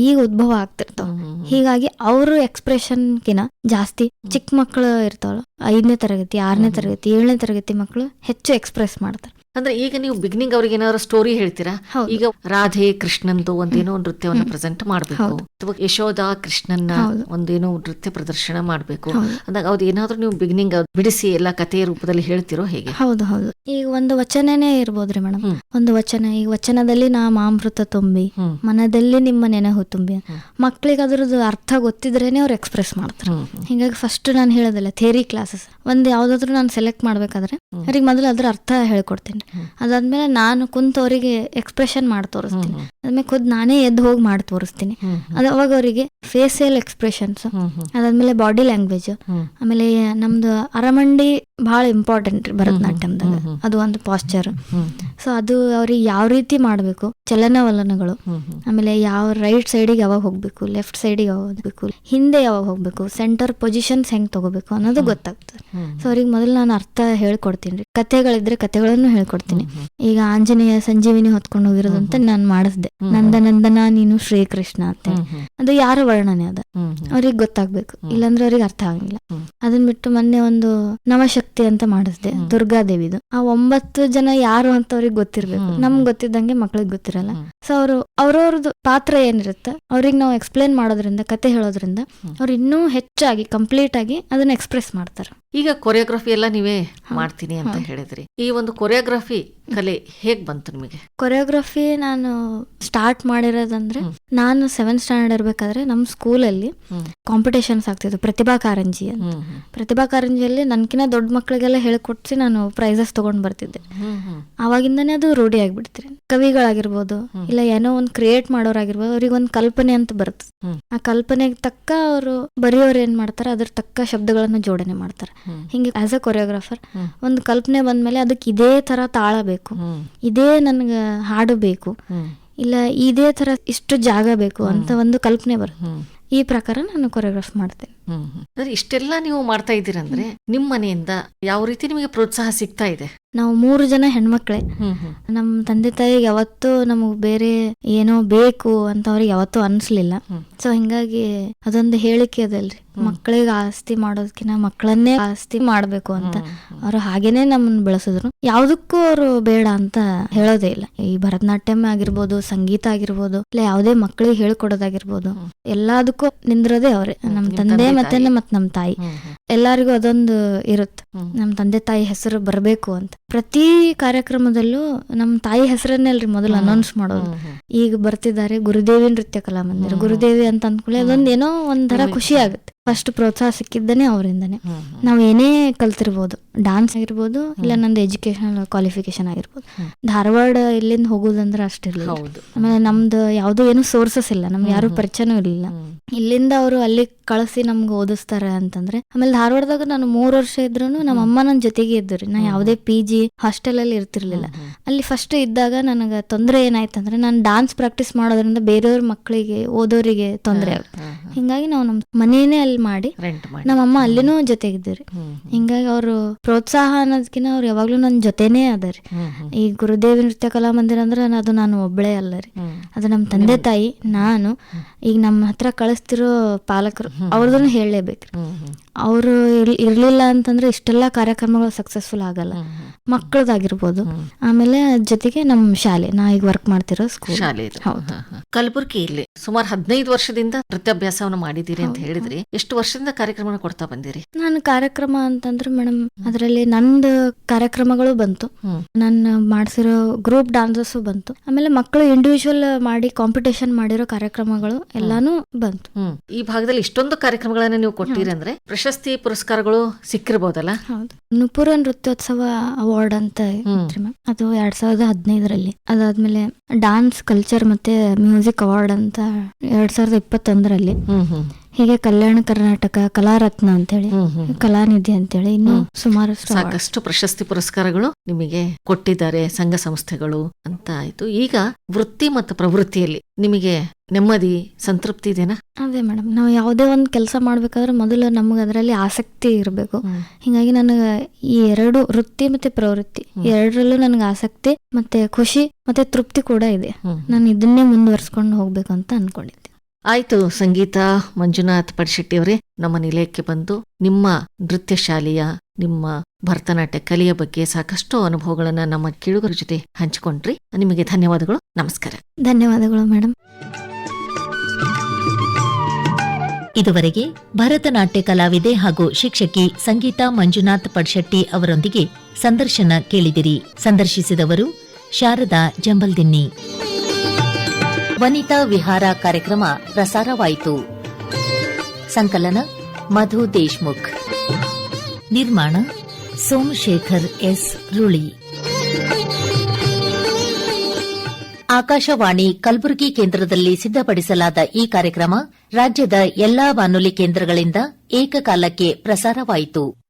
ಈಗ ಉದ್ಭವ ಆಗ್ತಿರ್ತಾವ. ಹ್ಮ್. ಹೀಗಾಗಿ ಅವ್ರ ಎಕ್ಸ್ಪ್ರೆಷನ್ಗಿನ ಜಾಸ್ತಿ ಚಿಕ್ಕ ಮಕ್ಕಳು ಇರ್ತಾವಲ್ಲ ಐದನೇ ತರಗತಿ ಆರನೇ ತರಗತಿ ಏಳನೇ ತರಗತಿ ಮಕ್ಕಳು ಹೆಚ್ಚು ಎಕ್ಸ್ಪ್ರೆಸ್ ಮಾಡ್ತಾರೆ. ಅಂದ್ರೆ ಈಗ ನೀವು ಬಿಗಿನಿಂಗ್ ಅವ್ರಿಗೆ ಏನಾದ್ರು ಸ್ಟೋರಿ ಹೇಳ್ತೀರಾ ಈಗ ರಾಧೆ ಕೃಷ್ಣನ್ದು ಒಂದೇನೋ ನೃತ್ಯವನ್ನ ಪ್ರೆಸೆಂಟ್ ಮಾಡಬೇಕು. ಅಥವಾ ಯಶೋಧ ಕೃಷ್ಣನ್ನ ಒಂದೇನೋ ನೃತ್ಯ ಪ್ರದರ್ಶನ ಮಾಡಬೇಕು. ಅಂದಾಗ ಅವ್ರು ಏನಾದ್ರೂ ನೀವು ಬಿಗಿನಿಂಗ್ ಬಿಡಿಸಿ ಎಲ್ಲ ಕಥೆಯ ರೂಪದಲ್ಲಿ ಹೇಳ್ತಿರೋ ಹೇಗೆ ಹೌದು ಹೌದು ಈಗ ಒಂದು ವಚನನೇ ಇರ್ಬೋದ್ರಿ ಮೇಡಮ್. ಒಂದು ವಚನ ಈಗ ವಚನದಲ್ಲಿ ನಾ ಮಾಮೃತ ತುಂಬಿ. ಮನದಲ್ಲಿ ನಿಮ್ಮ ನೆನಹು ತುಂಬಿ. ಮಕ್ಳಿಗೆ ಅದ್ರದ್ದು ಅರ್ಥ ಗೊತ್ತಿದ್ರೇನೆ ಅವ್ರು ಎಕ್ಸ್ಪ್ರೆಸ್ ಮಾಡ್ತಾರೆ. ಹಿಂಗಾಗಿ ಫಸ್ಟ್ ನಾನು ಹೇಳೋದಿಲ್ಲ ಥೇರಿ ಕ್ಲಾಸಸ್ ಒಂದು ಯಾವ್ದಾದ್ರು ನಾನು ಸೆಲೆಕ್ಟ್ ಮಾಡ್ಬೇಕಾದ್ರೆ. ಅವ್ರಿಗೆ ಮೊದಲು ಅದ್ರ ಅರ್ಥ ಹೇಳ್ಕೊಡ್ತೀನಿ. ಅದಾದ್ಮೇಲೆ ನಾನು ಕುಂತವರಿಗೆ ಎಕ್ಸ್ಪ್ರೆಷನ್ ಮಾಡಿ ತೋರಿಸ್ತೀನಿ. ಅದಾದ್ಮೇಲೆ ಖುದ್ ನಾನೇ ಎದ್ದು ಹೋಗಿ ಮಾಡಿ ತೋರಿಸ್ತೀನಿ. ಅದ ಅವಾಗ ಅವರಿಗೆ ಫೇಸಿಯಲ್ ಎಕ್ಸ್ಪ್ರೆಷನ್ಸ್ ಅದಾದ್ಮೇಲೆ ಬಾಡಿ ಲ್ಯಾಂಗ್ವೇಜ್ ಆಮೇಲೆ ನಮ್ದು ಅರಮಂಡಿ ಬಹಳ ಇಂಪಾರ್ಟೆಂಟ್ ರೀ ಭರತನಾಟ್ಯಮ್ದಾಗ. ಅದು ಒಂದು ಪಾಸ್ಚರ್ ಹ್ಮ್, ಸೊ ಅದು ಅವ್ರಿಗೆ ಯಾವ ರೀತಿ ಮಾಡಬೇಕು ಚಲನವಲನಗಳು. ಆಮೇಲೆ ಯಾವ ರೈಟ್ ಸೈಡಿಗೆ ಯಾವಾಗ ಹೋಗ್ಬೇಕು ಲೆಫ್ಟ್ ಸೈಡಿಗೆ ಯಾವಾಗ ಹೋಗ್ಬೇಕು ಹಿಂದೆ ಯಾವಾಗ ಹೋಗ್ಬೇಕು ಸೆಂಟರ್ ಪೊಸಿಷನ್ಸ್ ಹೆಂಗ್ ತಗೋಬೇಕು ಅನ್ನೋದು ಗೊತ್ತಾಗ್ತದೆ. ಸೊ ಅವ್ರಿಗೆ ಮೊದಲು ನಾನು ಅರ್ಥ ಹೇಳ್ಕೊಡ್ತೀನಿ ರೀ. ಕಥೆಗಳಿದ್ರೆ ಕಥೆಗಳನ್ನು ಹೇಳ್ಕೊಡ್ತೀನಿ. ಹ್ಮ್. ಈಗ ಆಂಜನೇಯ ಸಂಜೀವಿನಿ ಹೊತ್ಕೊಂಡು ಹೋಗಿರೋದಂತ ಅಂತ ನಾನು ಮಾಡಿಸ್ದೆ ನಂದ ನಂದನಂದನ ನೀನು ಶ್ರೀಕೃಷ್ಣ ಅಂತ. ಅದು ಯಾರ ವರ್ಣನೆ ಅದ. ಅವ್ರಿಗೆ ಗೊತ್ತಾಗ್ಬೇಕು. ಇಲ್ಲಾಂದ್ರೆ ಅವ್ರಿಗೆ ಅರ್ಥ ಆಗಂಗಿಲ್ಲ ಅದನ್ ಅದನ್ನ ಬಿಟ್ಟು ಮೊನ್ನೆ ಒಂದು ನವಶಕ್ತಿ ಅಂತ ಮಾಡಿಸ್ದೆ. ದುರ್ಗಾದೇವಿದು ಆ ಒಂಬತ್ತು ಜನ ಯಾರು ಅಂತ ಅವ್ರಿಗೆ ಗೊತ್ತಿರ್ಬೇಕು. ನಮ್ಗೆ ಗೊತ್ತಿದ್ದಂಗೆ ಮಕ್ಳಿಗೆ ಗೊತ್ತಿರಲ್ಲ. ಸೊ ಅವರು ಅವ್ರವ್ರದ್ದು ಪಾತ್ರ ಏನಿರುತ್ತೆ ಅವ್ರಿಗೆ ನಾವು ಎಕ್ಸ್ಪ್ಲೇನ್ ಮಾಡೋದ್ರಿಂದ ಕತೆ ಹೇಳೋದ್ರಿಂದ. ಅವ್ರು ಇನ್ನೂ ಹೆಚ್ಚಾಗಿ ಕಂಪ್ಲೀಟ್ ಆಗಿ ಅದನ್ನ ಎಕ್ಸ್ಪ್ರೆಸ್ ಮಾಡ್ತಾರೆ ಈಗ ಕೊರಿಯೋಗ್ರಫಿ ಎಲ್ಲ ನೀವೇ ಮಾಡ್ತೀನಿ ಅಂತ ಹೇಳಿದ್ರಿ ಈ ಒಂದು ಕೊರಿಯೋಗ್ರಫಿ phỉ ಕಲೆ ಹೇಗ್ ಬಂತು ನಿಮಗೆ ಕೊರಿಯೋಗ್ರಫಿ ನಾನು ಸ್ಟಾರ್ಟ್ ಮಾಡಿರೋದಂದ್ರೆ. ನಾನು ಸೆವೆಂತ್ ಸ್ಟ್ಯಾಂಡರ್ಡ್ ಇರ್ಬೇಕಾದ್ರೆ ನಮ್ಮ ಸ್ಕೂಲಲ್ಲಿ. ಕಾಂಪಿಟೇಷನ್ಸ್ ಆಗ್ತಿದ್ವು ಪ್ರತಿಭಾ ಕಾರಂಜಿ ಅಂತ. ಪ್ರತಿಭಾ ಕಾರಂಜಿಯಲ್ಲಿ ನನ್ಕಿನ್ನ ದೊಡ್ಡ ಮಕ್ಕಳಿಗೆಲ್ಲ ಹೇಳ್ಕೊಟ್ಸಿ ನಾನು ಪ್ರೈಸಸ್ ತಗೊಂಡ್ ಬರ್ತಿದ್ದೆ. ಅವಾಗಿಂದನೇ ಅದು ರೂಢಿ ಆಗ್ಬಿಡ್ತೀರಿ ಕವಿಗಳಾಗಿರ್ಬೋದು ಇಲ್ಲ ಏನೋ ಒಂದು ಕ್ರಿಯೇಟ್ ಮಾಡೋರಾಗಿರ್ಬೋದು ಅವ್ರಿಗೆ ಒಂದು ಕಲ್ಪನೆ ಅಂತ ಬರುತ್ತೆ ಆ ಕಲ್ಪನೆಗೆ ತಕ್ಕ ಅವರು ಬರೆಯೋರು ಏನ್ ಮಾಡ್ತಾರೆ ಅದ್ರ ತಕ್ಕ ಶಬ್ದಗಳನ್ನ ಜೋಡಣೆ ಮಾಡ್ತಾರೆ. ಹಿಂಗೆ ಆಸ್ ಅ ಕೊರಿಯೋಗ್ರಾಫರ್. ಒಂದು ಕಲ್ಪನೆ ಬಂದ್ಮೇಲೆ ಅದಕ್ಕೆ ಇದೇ ತರ ತಾಳ ಬೇಕು ಹ್ಮ್. ಇದೇ ನನಗೆ ಹಾಡು ಬೇಕು. ಇಲ್ಲ ಇದೇ ತರ ಇಷ್ಟು ಜಾಗ ಬೇಕು ಅಂತ ಒಂದು ಕಲ್ಪನೆ ಬರುತ್ತೆ. ಈ ಪ್ರಕಾರ ನಾನು ಕೊರಿಯೋಗ್ರಾಫ್ ಮಾಡ್ತೇನೆ. ಹ್ಮ್. ಅಂದ್ರೆ ಇಷ್ಟೆಲ್ಲ ನೀವು ಮಾಡ್ತಾ ಇದ್ದೀರಂದ್ರೆ ನಿಮ್ ಮನೆಯಿಂದ ಯಾವ ರೀತಿ ನಿಮಗೆ ಪ್ರೋತ್ಸಾಹ ಸಿಗ್ತಾ ಇದೆ ನಾವು ಮೂರು ಜನ ಹೆಣ್ಮಕ್ಳೆ. ನಮ್ಮ ತಂದೆ ತಾಯಿಗೆ ಯಾವತ್ತೂ ನಮಗ್ ಬೇರೆ ಏನೋ ಬೇಕು ಅಂತ ಅವ್ರಿಗೆ ಯಾವತ್ತೂ ಅನ್ಸ್ಲಿಲ್ಲ. ಸೊ ಹಿಂಗಾಗಿ ಅದೊಂದು ಹೇಳಿಕೆ ಅದಲ್ರಿ ಮಕ್ಕಳಿಗೆ ಆಸ್ತಿ ಮಾಡೋದಕ್ಕಿಂತ ಮಕ್ಕಳನ್ನೇ ಆಸ್ತಿ ಮಾಡ್ಬೇಕು ಅಂತ ಅವ್ರು ಹಾಗೇನೆ ನಮ್ಮನ್ನ ಬೆಳೆಸಿದ್ರು ಯಾವ್ದಕ್ಕೂ ಅವರು ಬೇಡ ಅಂತ ಹೇಳೋದೇ ಇಲ್ಲ ಈ ಭರತನಾಟ್ಯಂ ಆಗಿರ್ಬೋದು ಸಂಗೀತ ಆಗಿರ್ಬೋದು ಇಲ್ಲ ಯಾವುದೇ ಮಕ್ಕಳಿಗೆ ಹೇಳ್ಕೊಡೋದಾಗಿರ್ಬೋದು. ಎಲ್ಲದಕ್ಕೂ ನಿಂದ್ರೋದೇ ಅವ್ರೆ. ನಮ್ಮ ತಂದೆ ಮತ್ತೆ ತಾಯಿ. ಮತ್ ನಮ್ಮ ತಾಯಿ ಎಲ್ಲಾರಿಗೂ ಅದೊಂದು ಇರುತ್ತೆ. ನಮ್ಮ ತಂದೆ ತಾಯಿ ಹೆಸರು ಬರಬೇಕು ಅಂತ ಪ್ರತಿ ಕಾರ್ಯಕ್ರಮದಲ್ಲೂ ನಮ್ಮ ತಾಯಿ ಹೆಸರನ್ನೇ ಅಲ್ರಿ ಮೊದಲು. ಅನೌನ್ಸ್ ಮಾಡೋದು. ಈಗ ಬರ್ತಿದ್ದಾರೆ ಗುರುದೇವಿ ನೃತ್ಯ ಕಲಾ ಮಂದಿರ. ಗುರುದೇವಿ ಅಂತ ಅಂದ್ಕೊಳ್ಳಿ. ಅದೊಂದು ಏನೋ ಒಂಥರ ಖುಷಿ ಆಗುತ್ತೆ ಫಸ್ಟ್ ಪ್ರೋತ್ಸಾಹ ಸಿಕ್ಕಿದ್ದನೇ ಅವರಿಂದನೇ. ನಾವು ಏನೇ ಕಲ್ತಿರ್ಬೋದು ಡಾನ್ಸ್ ಆಗಿರ್ಬೋದು ಇಲ್ಲ ನಂದು ಎಜುಕೇಶನಲ್ ಕ್ವಾಲಿಫಿಕೇಶನ್ ಆಗಿರ್ಬೋದು. ಧಾರವಾಡ ಇಲ್ಲಿಂದ ಹೋಗೋದಂದ್ರೆ ಅಷ್ಟಿರ್ಲಿಲ್ಲ. ಆಮೇಲೆ ನಮ್ದು ಯಾವ್ದು ಏನು ಸೋರ್ಸಸ್ ಇಲ್ಲ ನಮ್ಗೆ ಯಾರು. ಪರಿಚಯನೂ ಇರಲಿಲ್ಲ. ಇಲ್ಲಿಂದ ಅವರು ಅಲ್ಲಿ ಕಳಿಸಿ ನಮ್ಗೆ ಓದಿಸ್ತಾರೆ ಅಂತಂದ್ರೆ ಆಮೇಲೆ ಧಾರವಾಡದಾಗ ನಾನು ಮೂರ್ ವರ್ಷ ಇದ್ರು ನಮ್ಮ ಅಮ್ಮ ನನ್ನ ಜೊತೆಗೆ ಇದ್ದರು ನಾ. ಯಾವುದೇ ಪಿ ಜಿ ಹಾಸ್ಟೆಲ್ ಅಲ್ಲಿ ಇರ್ತಿರ್ಲಿಲ್ಲ. ಅಲ್ಲಿ ಫಸ್ಟ್ ಇದ್ದಾಗ ನನಗೆ ತೊಂದರೆ ಏನಾಯ್ತಂದ್ರೆ ನಾನು ಡಾನ್ಸ್ ಪ್ರಾಕ್ಟೀಸ್ ಮಾಡೋದ್ರಿಂದ ಬೇರೆಯವ್ರ ಮಕ್ಕಳಿಗೆ ಓದೋರಿಗೆ ತೊಂದರೆ ಆಗುತ್ತೆ. ಹಿಂಗಾಗಿ ನಾವು ನಮ್ಮ ಮನೆಯೇ ಅಲ್ಲಿ ಮಾಡಿ ರೆಂಟ್ ಮಾಡಿ ನಮ್ಮ ಅಮ್ಮ ಅಲ್ಲಿನೂ ಜೊತೆಗಿದ್ದೀರಿ. ಹಿಂಗಾಗಿ ಅವರು ಪ್ರೋತ್ಸಾಹ ಅನ್ನೋದಕ್ಕಿಂತ ಅವ್ರು ಯಾವಾಗ್ಲೂ ನನ್ನ ಜೊತೆನೇ ಅದಾರಿ. ಈ ಗುರುದೇವಿ ನೃತ್ಯ ಕಲಾ ಮಂದಿರ ಅಂದ್ರೆ ಅದು ನಾನು ಒಬ್ಬಳೇ ಅಲ್ಲ ರೀ ಹ್ಮ್. ಅದು ನಮ್ಮ ತಂದೆ ತಾಯಿ ನಾನು ಈಗ ನಮ್ಮ ಹತ್ರ ಕಳಿಸ್ತಿರೋ ಪಾಲಕರು ಅವ್ರದನ್ನು ಹೇಳಲೇಬೇಕು ಹ್ಮ್, ಹ್ಮ್. ಅವರು ಇರ್ಲಿಲ್ಲ ಅಂತಂದ್ರೆ ಇಷ್ಟೆಲ್ಲ ಕಾರ್ಯಕ್ರಮಗಳು ಸಕ್ಸಸ್ಫುಲ್ ಆಗಲ್ಲ. ಮಕ್ಕಳದಾಗಿರ್ಬೋದು ಹ್ಮ್. ಆಮೇಲೆ ಜೊತೆಗೆ ನಮ್ಮ ಶಾಲೆ. ನಾ ಈಗ ವರ್ಕ್ ಮಾಡ್ತಿರೋ ಸ್ಕೂಲ್ ಶಾಲೆ ಇದು. ಹೌದು. ಹ. ಕಲಬುರ್ಗಿಯಲ್ಲಿ ಸುಮಾರು ಹದಿನೈದು ವರ್ಷದಿಂದ ನೃತ್ಯಾಭ್ಯಾಸವನ್ನು ಮಾಡಿದ್ದೀರಿ ಅಂತ ಹೇಳಿದ್ರಿ. ಎಷ್ಟು ವರ್ಷದಿಂದ ಕಾರ್ಯಕ್ರಮ ಕೊಡ್ತಾ ಬಂದಿರಿ? ನಾನು ಕಾರ್ಯಕ್ರಮ ಅಂತಂದ್ರೆ ಮೇಡಮ್ ಅದರಲ್ಲಿ ನಂದು ಕಾರ್ಯಕ್ರಮಗಳು ಬಂತು. ನನ್ನ ನಾನು ಮಾಡಿಸಿರೋ ಗ್ರೂಪ್ ಡಾನ್ಸಸ್ ಬಂತು. ಆಮೇಲೆ ಮಕ್ಕಳು ಇಂಡಿವಿಜುವಲ್ ಮಾಡಿ ಕಾಂಪಿಟೇಷನ್ ಮಾಡಿರೋ ಕಾರ್ಯಕ್ರಮಗಳು ಎಲ್ಲಾನು ಬಂತು. ಈ ಭಾಗದಲ್ಲಿ ಇಷ್ಟೊಂದು ಕಾರ್ಯಕ್ರಮಗಳನ್ನ ನೀವು ಕೊಟ್ಟಿರಿ ಅಂದ್ರೆ ಪ್ರಶಸ್ತಿ ಪುರಸ್ಕಾರಗಳು ಸಿಕ್ಕಿರ್ಬೋದಲ್ಲ? ಹೌದು. ನುಪುರ ನೃತ್ಯೋತ್ಸವ ಅವಾರ್ಡ್ ಅಂತ ಅದು ಎರಡ್ ಸಾವಿರದ ಹದಿನೈದರಲ್ಲಿ. ಅದಾದ್ಮೇಲೆ ಡಾನ್ಸ್ ಕಲ್ಚರ್ ಮತ್ತೆ ಮ್ಯೂಸಿಕ್ ಅವಾರ್ಡ್ ಅಂತ ಎರಡ್ ಸಾವಿರದ ಇಪ್ಪತ್ತೊಂದರಲ್ಲಿ. ಹೀಗೆ ಕಲ್ಯಾಣ ಕರ್ನಾಟಕ ಕಲಾರತ್ನ ಅಂತೇಳಿ ಕಲಾನಿಧಿ ಅಂತೇಳಿ ಇನ್ನು ಸುಮಾರು ಸುಮಾರಷ್ಟು ಸಾಕಷ್ಟು ಪ್ರಶಸ್ತಿ ಪುರಸ್ಕಾರಗಳು ನಿಮಗೆ ಕೊಟ್ಟಿದ್ದಾರೆ ಸಂಘ ಸಂಸ್ಥೆಗಳು ಅಂತ ಆಯ್ತು. ಈಗ ವೃತ್ತಿ ಮತ್ತು ಪ್ರವೃತ್ತಿಯಲ್ಲಿ ನಿಮಗೆ ನೆಮ್ಮದಿ ಸಂತೃಪ್ತಿ ಇದೆನಾ ಅದೇ ಮೇಡಮ್ ನಾವು ಯಾವುದೇ ಒಂದು ಕೆಲಸ ಮಾಡ್ಬೇಕಾದ್ರೆ ಮೊದಲು ನಮಗೆ ಅದರಲ್ಲಿ ಆಸಕ್ತಿ ಇರಬೇಕು. ಹಿಂಗಾಗಿ ನನಗೆ ಈ ಎರಡು ವೃತ್ತಿ ಮತ್ತೆ ಪ್ರವೃತ್ತಿ ಎರಡರಲ್ಲೂ ನನಗೆ ಆಸಕ್ತಿ ಮತ್ತೆ ಖುಷಿ ಮತ್ತೆ ತೃಪ್ತಿ ಕೂಡ ಇದೆ. ನಾನು ಇದನ್ನೇ ಮುಂದುವರ್ಸ್ಕೊಂಡು ಹೋಗ್ಬೇಕು ಅಂತ ಅನ್ಕೊಂಡಿದ್ದೆ. ಆಯ್ತು ಸಂಗೀತ ಮಂಜುನಾಥ್ ಪಡಶೆಟ್ಟಿ ಅವರೇ ನಮ್ಮ ನಿಲಯಕ್ಕೆ ಬಂದು ನಿಮ್ಮ ನೃತ್ಯ ಶಾಲೆಯ ನಿಮ್ಮ ಭರತನಾಟ್ಯ ಕಲೆಯ ಬಗ್ಗೆ ಸಾಕಷ್ಟು ಅನುಭವಗಳನ್ನ ನಮ್ಮ ಕಿಳುಗರ ಜೊತೆ ಹಂಚಿಕೊಂಡ್ರಿ. ನಿಮಗೆ ಧನ್ಯವಾದಗಳು. ನಮಸ್ಕಾರ. ಧನ್ಯವಾದಗಳು ಮೇಡಮ್ ಇದುವರೆಗೆ ಭರತನಾಟ್ಯ ಕಲಾವಿದೆ ಹಾಗೂ ಶಿಕ್ಷಕಿ ಸಂಗೀತಾ ಮಂಜುನಾಥ್ ಪಡ್ಶೆಟ್ಟಿ ಅವರೊಂದಿಗೆ ಸಂದರ್ಶನ ಕೇಳಿದಿರಿ. ಸಂದರ್ಶಿಸಿದವರು ಶಾರದಾ ಜಂಬಲ್ದಿನ್ನಿ. ವನಿತಾ ವಿಹಾರ ಕಾರ್ಯಕ್ರಮ ಪ್ರಸಾರವಾಯಿತು. ಸಂಕಲನ ಮಧು ದೇಶ್ಮುಖ್. ನಿರ್ಮಾಣ ಸೋಮಶೇಖರ್ ಎಸ್ ರುಳಿ. ಆಕಾಶವಾಣಿ ಕಲಬುರಗಿ ಕೇಂದ್ರದಲ್ಲಿ ಸಿದ್ಧಪಡಿಸಲಾದ ಈ ಕಾರ್ಯಕ್ರಮ ರಾಜ್ಯದ ಎಲ್ಲಾ ಬಾನುಲಿ ಕೇಂದ್ರಗಳಿಂದ ಏಕಕಾಲಕ್ಕೆ ಪ್ರಸಾರವಾಯಿತು.